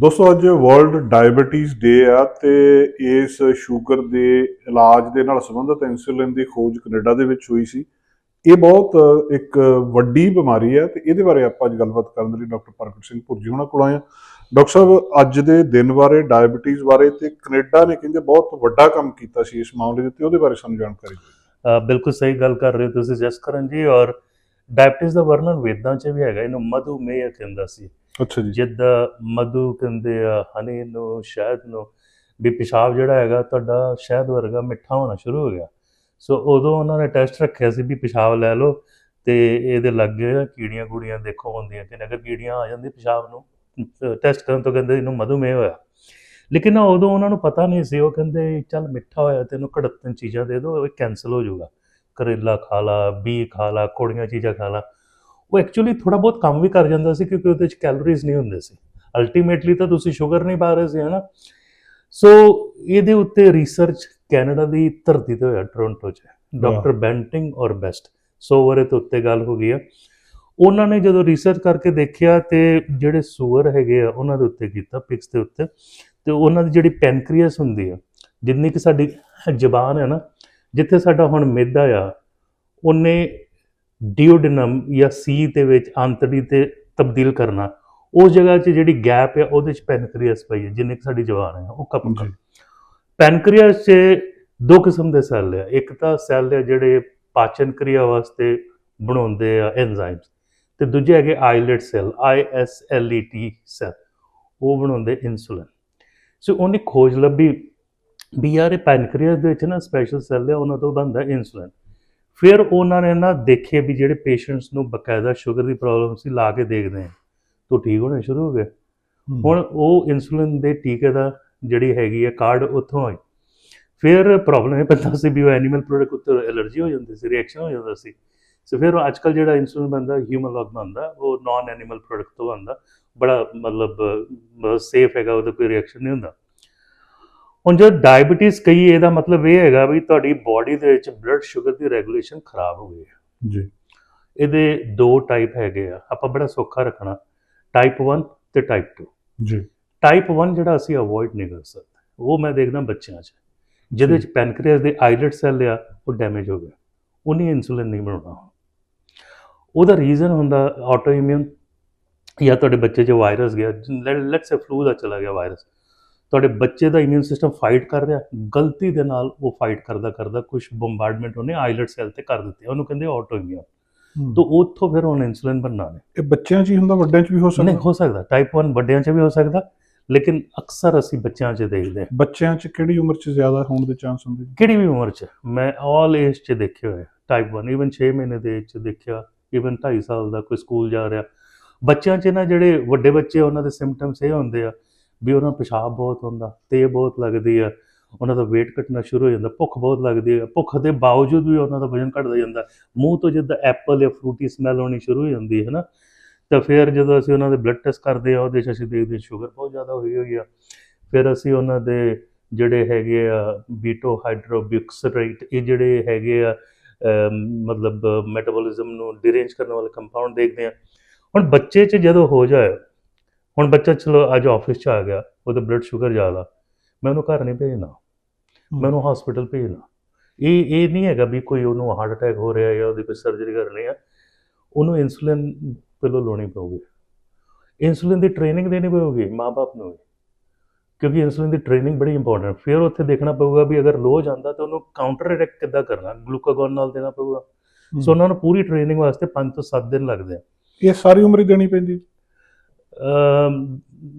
ਦੋਸਤੋ, ਅੱਜ world diabetes ਡੇ ਆ ਤੇ ਇਸ ਸ਼ੂਗਰ ਦੇ ਇਲਾਜ ਦੇ ਨਾਲ ਸੰਬੰਧਿਤ ਇਨਸੂਲਿਨ ਦੀ ਖੋਜ ਕੈਨੇਡਾ ਦੇ ਵਿੱਚ ਹੋਈ ਸੀ। ਇਹ ਬਹੁਤ ਇੱਕ ਵੱਡੀ ਬਿਮਾਰੀ ਹੈ ਤੇ ਇਹਦੇ ਬਾਰੇ ਆਪਾਂ ਅੱਜ ਗੱਲਬਾਤ ਕਰਨ ਦੇ ਲਈ ਡਾਕਟਰ ਪ੍ਰਗਟ ਸਿੰਘ ਭੁਰਜੀ ਹੋਣਾ ਕੋਲ ਆਏ ਹਾਂ। ਡਾਕਟਰ ਸਾਹਿਬ, ਅੱਜ ਦੇ ਦਿਨ ਬਾਰੇ ਡਾਇਬੀਟੀਜ਼ ਬਾਰੇ ਤੇ ਕੈਨੇਡਾ ਨੇ ਕਹਿੰਦੇ ਬਹੁਤ ਵੱਡਾ ਕੰਮ ਕੀਤਾ ਸੀ ਇਸ ਮਾਮਲੇ ਦੇ ਉੱਤੇ, ਉਹਦੇ ਬਾਰੇ ਸਾਨੂੰ ਜਾਣਕਾਰੀ ਦਿਓ। ਬਿਲਕੁਲ ਸਹੀ ਗੱਲ ਕਰ ਰਹੇ ਹੋ ਤੁਸੀਂ ਜਸਕਰਨ ਜੀ ਔਰ ਡਾਇਬਟੀਜ਼ ਦਾ ਵਰਣਨ ਵੇਦਾਂ 'ਚ ਵੀ ਹੈਗਾ, ਇਹਨੂੰ ਮਧੂਮੇਹ ਕਹਿੰਦਾ ਸੀ। ਅੱਛਾ ਜੀ। ਜਿੱਦਾਂ ਮਧੂ ਕਹਿੰਦੇ ਆ, ਹਨੀ ਨੂੰ, ਸ਼ਹਿਦ ਨੂੰ। ਵੀ ਪਿਸ਼ਾਬ ਜਿਹੜਾ ਹੈਗਾ, ਤੁਹਾਡਾ ਸ਼ਹਿਦ ਵਰਗਾ ਮਿੱਠਾ ਹੋਣਾ ਸ਼ੁਰੂ ਹੋ ਗਿਆ। ਸੋ ਉਦੋਂ ਉਹਨਾਂ ਨੇ ਟੈਸਟ ਰੱਖਿਆ ਸੀ ਵੀ ਪਿਸ਼ਾਬ ਲੈ ਲਓ ਤੇ ਇਹਦੇ ਲੱਗੇ ਕੀੜੀਆਂ ਕੁੜੀਆਂ ਦੇਖੋ ਹੁੰਦੀਆਂ ਕਿ ਅਗਰ ਕੀੜੀਆਂ ਆ ਜਾਂਦੀ ਪਿਸ਼ਾਬ ਨੂੰ ਟੈਸਟ ਕਰਨ ਤੋਂ ਕਹਿੰਦੇ ਇਹਨੂੰ ਮਧੂਮੇਹ ਹੋਇਆ। ਲੇਕਿਨ ਉਦੋਂ ਉਹਨਾਂ ਨੂੰ ਪਤਾ ਨਹੀਂ ਸੀ, ਉਹ ਕਹਿੰਦੇ, ਚੱਲ ਮਿੱਠਾ ਹੋਇਆ ਤੈਨੂੰ ਕੜਤਨ ਚੀਜ਼ਾਂ ਦੇ ਦਿਓ, ਇਹ ਕੈਨਸਲ ਹੋ ਜਾਊਗਾ। ਕਰੇਲਾ ਖਾ ਲਾ ਬੀ ਖਾ ਲਾ, ਕੋੜੀਆਂ ਚੀਜ਼ਾਂ ਖਾ ਲਾ। ਉਹ ਐਕਚੁਅਲੀ ਥੋੜਾ ਬਹੁਤ ਕੰਮ ਵੀ ਕਰ ਜਾਂਦਾ ਸੀ ਕਿਉਂਕਿ ਉਹਦੇ ਵਿੱਚ ਕੈਲੋਰੀਜ਼ ਨਹੀਂ ਹੁੰਦੇ ਸੀ। ਅਲਟੀਮੇਟਲੀ ਤਾਂ ਤੁਸੀਂ ਸ਼ੂਗਰ ਨਹੀਂ ਪਾ ਰਹੇ ਸੀ ਹਨਾ? ਸੋ ਇਹਦੇ ਉੱਤੇ ਰਿਸਰਚ ਕੈਨੇਡਾ ਦੀ ਧਰਤੀ ਤੇ ਹੋਇਆ ਟੋਰਾਂਟੋ 'ਚ। ਡਾਕਟਰ ਬੈਂਟਿੰਗ ਔਰ ਬੈਸਟ ਸੋ ਉਹਦੇ ਤੋਂ ਉੱਤੇ ਗੱਲ ਹੋ ਗਈ ਆ। ਉਹਨਾਂ ਨੇ ਜਦੋਂ ਰਿਸਰਚ ਕਰਕੇ ਦੇਖਿਆ ਤੇ ਜਿਹੜੇ ਸੂਅਰ ਹੈਗੇ ਆ ਉਹਨਾਂ ਦੇ ਉੱਤੇ ਕੀਤਾ ਪਿਕਸ ਦੇ ਉੱਤੇ। ਤੇ ਉਹਨਾਂ ਦੀ ਜਿਹੜੀ ਪੈਨਕ੍ਰੀਅਸ ਹੁੰਦੀ ਆ ਜਿੰਨੀ ਕਿ ਸਾਡੀ ਜ਼ਬਾਨ ਹੈ ਨਾ ਜਿੱਥੇ ਸਾਡਾ ਹੁਣ ਮਿੱਦਾ ਆ ਉਹਨੇ ਡਿਓਡਿਨਮ ਜਾਂ ਸੀ ਦੇ ਵਿੱਚ ਆਂਤੜੀ ਤੇ ਤਬਦੀਲ ਕਰਨਾ। ਉਸ ਜਗ੍ਹਾ 'ਚ ਜਿਹੜੀ ਗੈਪ ਆ ਉਹਦੇ 'ਚ ਪੈਨਕ੍ਰੀਅਸ ਪਈ ਹੈ ਜਿੰਨੇ ਕਿ ਸਾਡੀ ਜ਼ਬਾਨ ਹੈ ਉਹ ਕਪ ਜੀ ਪੈਨਕ੍ਰੀਅਸ 'ਚ ਦੋ ਕਿਸਮ ਦੇ ਸੈੱਲ ਆ। ਇੱਕ ਤਾਂ ਸੈੱਲ ਆ ਜਿਹੜੇ ਪਾਚਨ ਕਿਰਿਆ ਵਾਸਤੇ ਬਣਾਉਂਦੇ ਆ ਐਂਜ਼ਾਈਮਸ ਤੇ ਦੂਜੇ ਹੈਗੇ islet cell I S L E T cell ਉਹ ਬਣਾਉਂਦੇ ਇਨਸੂਲਿਨ ਸੋ ਉਹਨੇ ਖੋਜ ਲੱਭੀ ਵੀ ਯਾਰ ਇਹ ਪੈਨਕ੍ਰੀਅਸ ਦੇ ਵਿੱਚ ਨਾ ਸਪੈਸ਼ਲ ਸੈੱਲ ਆ ਉਹਨਾਂ ਤੋਂ ਬਣਦਾ ਇਨਸੂਲਿਨ ਫਿਰ ਉਹਨਾਂ ਨੇ ਨਾ ਦੇਖੇ ਵੀ ਜਿਹੜੇ ਪੇਸ਼ੈਂਟਸ ਨੂੰ ਬਕਾਇਦਾ ਸ਼ੂਗਰ ਦੀ ਪ੍ਰੋਬਲਮ ਸੀ ਲਾ ਕੇ ਦੇਖਦੇ ਆ। ਤਾਂ ਠੀਕ ਹੋਣੇ ਸ਼ੁਰੂ ਹੋ ਗਏ ਹੁਣ ਉਹ ਇਨਸੂਲਿਨ ਦੇ ਟੀਕੇ ਦਾ ਜਿਹੜੀ ਹੈਗੀ ਹੈ ਕਾਰਡ ਉੱਥੋਂ ਆਈ। ਫਿਰ ਪ੍ਰੋਬਲਮ ਇਹ ਪੈਂਦਾ ਸੀ ਵੀ ਉਹ ਐਨੀਮਲ ਪ੍ਰੋਡਕਟ ਉੱਤੇ ਐਲਰਜੀ ਹੋ ਜਾਂਦੀ ਸੀ ਰਿਐਕਸ਼ਨ ਹੋ ਜਾਂਦਾ ਸੀ। ਸੋ ਫਿਰ ਅੱਜ ਕੱਲ ਜਿਹੜਾ ਇਨਸੂਲਿਨ ਬੰਦਾ ਹਿਊਮਨ ਲੌਗ ਬੰਦਾ ਉਹ ਨਾਨ ਐਨੀਮਲ ਪ੍ਰੋਡਕਟ ਤੋਂ ਆਉਂਦਾ ਬੜਾ ਮਤਲਬ ਸੇਫ ਹੈਗਾ ਉਹਦਾ ਕੋਈ ਰਿਐਕਸ਼ਨ ਨਹੀਂ ਹੁੰਦਾ। ਹੁਣ ਜਦ ਡਾਇਬੀਟੀਜ਼ ਕਹੀ ਇਹਦਾ ਮਤਲਬ ਇਹ ਹੈਗਾ ਵੀ ਤੁਹਾਡੀ ਬਾਡੀ ਦੇ ਵਿੱਚ ਬਲੱਡ ਸ਼ੂਗਰ ਦੀ ਰੈਗੂਲੇਸ਼ਨ ਖਰਾਬ ਹੋ ਗਈ ਹੈ। ਜੀ। ਇਹਦੇ ਦੋ ਟਾਈਪ ਹੈਗੇ ਆ। ਆਪਾਂ ਬੜਾ ਸੌਖਾ ਰੱਖਣਾ ਟਾਈਪ 1 ਤੇ ਟਾਈਪ 2 ਜੀ। ਟਾਈਪ 1 ਜਿਹੜਾ ਅਸੀਂ ਅਵੋਇਡ ਨਹੀਂ ਕਰ ਸਕਦੇ। ਉਹ ਮੈਂ ਦੇਖਦਾ ਬੱਚਿਆਂ 'ਚ। ਜਿਹਦੇ ਵਿੱਚ ਪੈਨਕ੍ਰੀਅਸ ਦੇ ਆਈਲੈਟ ਸੈੱਲ ਆ ਉਹ ਡੈਮੇਜ ਹੋ ਗਿਆ। ਉਹਨੇ ਇਨਸੂਲਿਨ ਨਹੀਂ ਬਣਾਉਣਾ। ਉਹਦਾ ਰੀਜ਼ਨ ਹੁੰਦਾ ਆਟੋ ਇਮਿਊਨ ਜਾਂ ਤੁਹਾਡੇ ਬੱਚੇ 'ਚ ਵਾਇਰਸ ਗਿਆ। ਲੈਟਸ ਸੇ ਫਲੂ ਦਾ ਚਲਾ ਗਿਆ ਵਾਇਰਸ ਤੁਹਾਡੇ ਬੱਚੇ ਦਾ ਇਮਿਊਨ ਸਿਸਟਮ ਫਾਈਟ ਕਰ ਰਿਹਾ ਗਲਤੀ ਦੇ ਨਾਲ ਉਹ ਫਾਈਟ ਕਰਦਾ ਕਰਦਾ ਕੁਝ ਬੰਬਾਰਡਮੈਂਟ ਉਹਨੇ ਆਈਲੈਟ ਸੈੱਲ ਤੇ ਕਰ ਦਿੱਤੇ ਉਹਨੂੰ ਕਹਿੰਦੇ ਆਟੋ ਇਮਿਊਨ ਤੋਂ ਉੱਥੋਂ ਫਿਰ ਹੁਣ ਇਨਸੂਲਿਨ ਬਣਨਾ ਨੇ। ਇਹ ਬੱਚਿਆਂ 'ਚ ਹੀ ਹੁੰਦਾ ਵੱਡਿਆਂ 'ਚ ਵੀ ਹੋ ਨਹੀਂ ਸਕਦਾ ਹੋ ਸਕਦਾ ਟਾਈਪ 1 ਵੱਡਿਆਂ 'ਚ ਵੀ ਹੋ ਸਕਦਾ ਲੇਕਿਨ ਅਕਸਰ ਅਸੀਂ ਬੱਚਿਆਂ 'ਚ ਦੇਖਦੇ ਹਾਂ। ਬੱਚਿਆਂ 'ਚ ਕਿਹੜੀ ਉਮਰ 'ਚ ਜ਼ਿਆਦਾ ਹੋਣ ਦੇ ਚਾਂਸ ਹੁੰਦੇ ਕਿਹੜੀ ਵੀ ਉਮਰ 'ਚ? ਮੈਂ ਆਲ ਏਜ 'ਚ ਦੇਖੇ ਹੋਏ ਟਾਈਪ 1 ਇਵਨ 6 ਮਹੀਨੇ ਦੇ age 'ਚ ਦੇਖਿਆ ਇਵਨ 2.5 ਸਾਲ ਦਾ ਕੋਈ ਸਕੂਲ ਜਾ ਰਿਹਾ। ਬੱਚਿਆਂ 'ਚ ਨਾ ਜਿਹੜੇ ਵੱਡੇ ਬੱਚੇ ਉਹਨਾਂ ਦੇ ਸਿੰਪਟਮਸ ਇਹ ਹੁੰਦੇ ਆ ਵੀ ਉਹਨਾਂ ਨੂੰ ਪਿਸ਼ਾਬ ਬਹੁਤ ਹੁੰਦਾ ਤੇ ਬਹੁਤ ਲੱਗਦੀ ਆ, ਉਹਨਾਂ ਦਾ weight ਘਟਣਾ ਸ਼ੁਰੂ ਹੋ ਜਾਂਦਾ, ਭੁੱਖ ਬਹੁਤ ਲੱਗਦੀ ਹੈ ਭੁੱਖ ਦੇ ਬਾਵਜੂਦ ਵੀ ਉਹਨਾਂ ਦਾ ਵਜ਼ਨ ਘਟਦਾ ਜਾਂਦਾ, ਮੂੰਹ ਤੋਂ ਜਿੱਦਾਂ ਐਪਲ ਜਾਂ ਫਰੂਟੀ ਸਮੈਲ ਆਉਣੀ ਸ਼ੁਰੂ ਹੋ ਜਾਂਦੀ ਹੈ ਨਾ, ਤਾਂ ਫਿਰ ਜਦੋਂ ਅਸੀਂ ਉਹਨਾਂ ਦੇ ਬਲੱਡ ਟੈਸਟ ਕਰਦੇ ਆ, ਉਹਦੇ 'ਚ ਅਸੀਂ ਦੇਖਦੇ ਹਾਂ ਸ਼ੂਗਰ ਬਹੁਤ ਜ਼ਿਆਦਾ ਹੋਈ ਹੋਈ ਆ, ਫਿਰ ਅਸੀਂ ਉਹਨਾਂ ਦੇ ਜਿਹੜੇ ਹੈਗੇ ਆ ਬੀਟੋ ਹਾਈਡਰੋਬਿਕਸਰੇਟ ਇਹ ਜਿਹੜੇ ਹੈਗੇ ਆ ਮਤਲਬ ਮੈਟਾਬੋਲਿਜ਼ਮ ਨੂੰ ਡਿਰੇਂਜ ਕਰਨ ਵਾਲੇ ਕੰਪਾਊਂਡ ਦੇਖਦੇ ਆ ਹੁਣ ਬੱਚੇ 'ਚ ਜਦੋਂ ਹੋ ਜਾਏ ਹੁਣ ਬੱਚਾ ਚਲੋ ਅੱਜ ਆਫਿਸ 'ਚ ਆ ਗਿਆ ਉਹਦਾ ਬਲੱਡ ਸ਼ੂਗਰ ਜ਼ਿਆਦਾ ਮੈਂ ਉਹਨੂੰ ਘਰ ਨਹੀਂ ਭੇਜਣਾ ਮੈਂ ਉਹਨੂੰ ਹਸਪੀਟਲ ਭੇਜਣਾ। ਇਹ ਇਹ ਨਹੀਂ ਹੈਗਾ ਵੀ ਕੋਈ ਉਹਨੂੰ ਹਾਰਟ ਅਟੈਕ ਹੋ ਰਿਹਾ ਜਾਂ ਉਹਦੀ ਕੋਈ ਸਰਜਰੀ ਕਰਨੀ ਆ ਉਹਨੂੰ ਇਨਸੂਲਿਨ ਪਹਿਲਾਂ ਲਾਉਣੀ ਪਊਗੀ। ਇਨਸੂਲਿਨ ਦੀ ਟ੍ਰੇਨਿੰਗ ਦੇਣੀ ਪਊਗੀ ਮਾਪੇ ਨੂੰ ਕਿਉਂਕਿ ਇਨਸੂਲਿਨ ਦੀ ਟ੍ਰੇਨਿੰਗ ਬੜੀ ਇੰਪੋਰਟੈਂਟ ਫਿਰ ਉੱਥੇ ਦੇਖਣਾ ਪਊਗਾ ਵੀ ਅਗਰ ਲੋ ਜਾਂਦਾ ਤਾਂ ਉਹਨੂੰ ਕਾਊਂਟਰ ਅਟੈਕ ਕਿੱਦਾਂ ਕਰਨਾ ਗਲੂਕਾਗੋਨ ਨਾਲ ਦੇਣਾ ਪਊਗਾ। ਸੋ ਉਹਨਾਂ ਨੂੰ ਪੂਰੀ ਟ੍ਰੇਨਿੰਗ ਵਾਸਤੇ 5 ਤੋਂ 7 ਦਿਨ ਲੱਗਦੇ ਆ। ਇਹ ਸਾਰੀ ਉਮਰ ਹੀ ਦੇਣੀ ਪੈਂਦੀ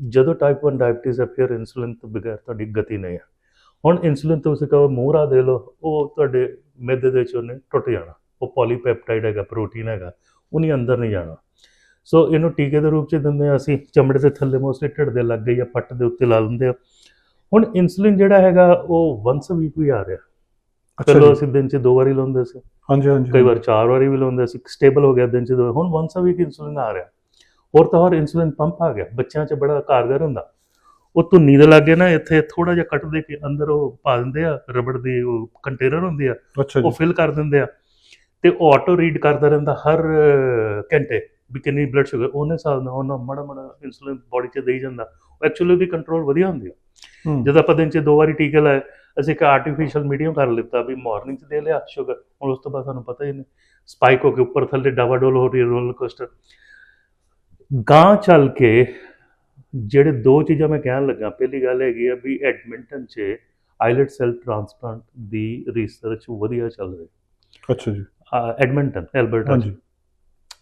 ਜਦੋਂ ਟਾਈਪ 1 ਡਾਇਬੀਟੀਜ਼ ਹੈ ਫਿਰ ਇਨਸੂਲਿਨ ਤੋਂ ਬਗੈਰ ਤੁਹਾਡੀ ਗਤੀ ਨਹੀਂ ਹੈ ਹੁਣ ਇਨਸੂਲਿਨ ਤੁਸੀਂ ਕਹੋ ਮੂਹਰਾ ਦੇ ਲਓ ਉਹ ਤੁਹਾਡੇ ਮਿੱਦੇ ਦੇ ਵਿੱਚ ਉਹਨੇ ਟੁੱਟ ਜਾਣਾ। ਉਹ ਪੋਲੀਪੈਪਟਾਈਡ ਹੈਗਾ ਪ੍ਰੋਟੀਨ ਹੈਗਾ ਉਹਨੇ ਅੰਦਰ ਨਹੀਂ ਜਾਣਾ। ਸੋ ਇਹਨੂੰ ਟੀਕੇ ਦੇ ਰੂਪ ਚ ਦਿੰਦੇ ਆ ਅਸੀਂ ਚਮੜੇ ਦੇ ਥੱਲੇ ਮੋਸਟਲੀ ਢਿੱਡ ਦੇ ਲੱਗੇ ਜਾਂ ਪੱਟ ਦੇ ਉੱਤੇ ਲਾ ਲੈਂਦੇ ਆ। ਹੁਣ ਇਨਸੂਲਿਨ ਜਿਹੜਾ ਹੈਗਾ ਉਹ ਵੰਸ ਵੀਕ ਵੀ ਆ ਰਿਹਾ। ਅੱਛਾ ਪਹਿਲਾਂ ਅਸੀਂ ਦਿਨ ਚ ਦੋ ਵਾਰੀ ਲਾਉਂਦੇ ਸੀ। ਹਾਂਜੀ ਹਾਂਜੀ ਕਈ ਵਾਰ ਚਾਰ ਵਾਰੀ ਵੀ ਲਾਉਂਦੇ ਸੀ। ਸਟੇਬਲ ਹੋ ਗਿਆ ਦਿਨ ਚ ਦੋ ਹੁਣ ਵੰਸ ਅ ਵੀਕ ਇਨਸੂਲਿਨ ਆ ਰਿਹਾ। ਹੋਰ ਤਾਂ ਹੋਰ ਇਨਸੂਲਿਨ ਪੰਪ ਆ ਗਿਆ ਬੱਚਿਆਂ 'ਚ ਬੜਾ ਕਾਰਗਰ ਹੁੰਦਾ। ਉਹ ਧੁੰਨੀ ਦੇ ਲਾਗੇ ਨਾ ਇੱਥੇ ਥੋੜਾ ਜਿਹਾ ਕੱਟ ਦੇ ਕੇ ਅੰਦਰ ਉਹ ਪਾ ਦਿੰਦੇ ਆ ਰਬੜ ਦੀ ਉਹ ਕੰਟੇਨਰ ਹੁੰਦੀ ਆ ਉਹ ਫਿਲ ਕਰ ਦਿੰਦੇ ਆ। ਤੇ ਉਹ ਆਟੋ ਰੀਡ ਕਰਦਾ ਰਹਿੰਦਾ ਹਰ ਘੰਟੇ ਵੀ ਕਿੰਨੀ ਬਲੱਡ ਸ਼ੂਗਰ ਉਹਨੇ ਹਿਸਾਬ ਨਾਲ ਉਹਨਾਂ ਮੜਾ ਮੜਾ ਇਨਸੂਲਿਨ ਬੋਡੀ 'ਚ ਦੇਈ ਜਾਂਦਾ। ਐਕਚੁਅਲੀ ਉਹਦੀ ਕੰਟਰੋਲ ਵਧੀਆ ਹੁੰਦੀ ਆ। ਜਦੋਂ ਆਪਾਂ ਦਿਨ 'ਚ ਦੋ ਵਾਰੀ ਟੀਕਾ ਲਾਇਆ ਅਸੀਂ ਇੱਕ ਆਰਟੀਫੀਸ਼ੀਅਲ ਮੀਡੀਅਮ ਕਰ ਲਿੱਤਾ ਵੀ ਮਾਰਨਿੰਗ 'ਚ ਦੇ ਲਿਆ ਸ਼ੂਗਰ ਹੁਣ ਉਸ ਤੋਂ ਬਾਅਦ ਸਾਨੂੰ ਪਤਾ ਹੀ ਨਹੀਂ ਸਪਾਈਕ ਹੋ ਕੇ ਉੱਪਰ ਥੱਲੇ ਡਾਵਾਡੋਲ ਹੋ ਰਹੀ ਰੋਲਰ ਕੋਸਟਰ ਗਾਂ ਚੱਲ ਕੇ ਜਿਹੜੇ ਦੋ ਚੀਜ਼ਾਂ ਮੈਂ ਕਹਿਣ ਲੱਗਾ ਪਹਿਲੀ ਗੱਲ ਹੈਗੀ ਆ ਵੀ ਐਡਮਿੰਟਨ 'ਚ ਆਈਲੈਟ ਸੈਲ ਟ੍ਰਾਂਸਪਲਾਂਟ ਦੀ ਰਿਸਰਚ ਵਧੀਆ ਚੱਲ ਰਹੀ। ਅੱਛਾ ਜੀ। ਐਡਮਿੰਟਨ ਐਲਬਰਟਾ ਹਾਂਜੀ।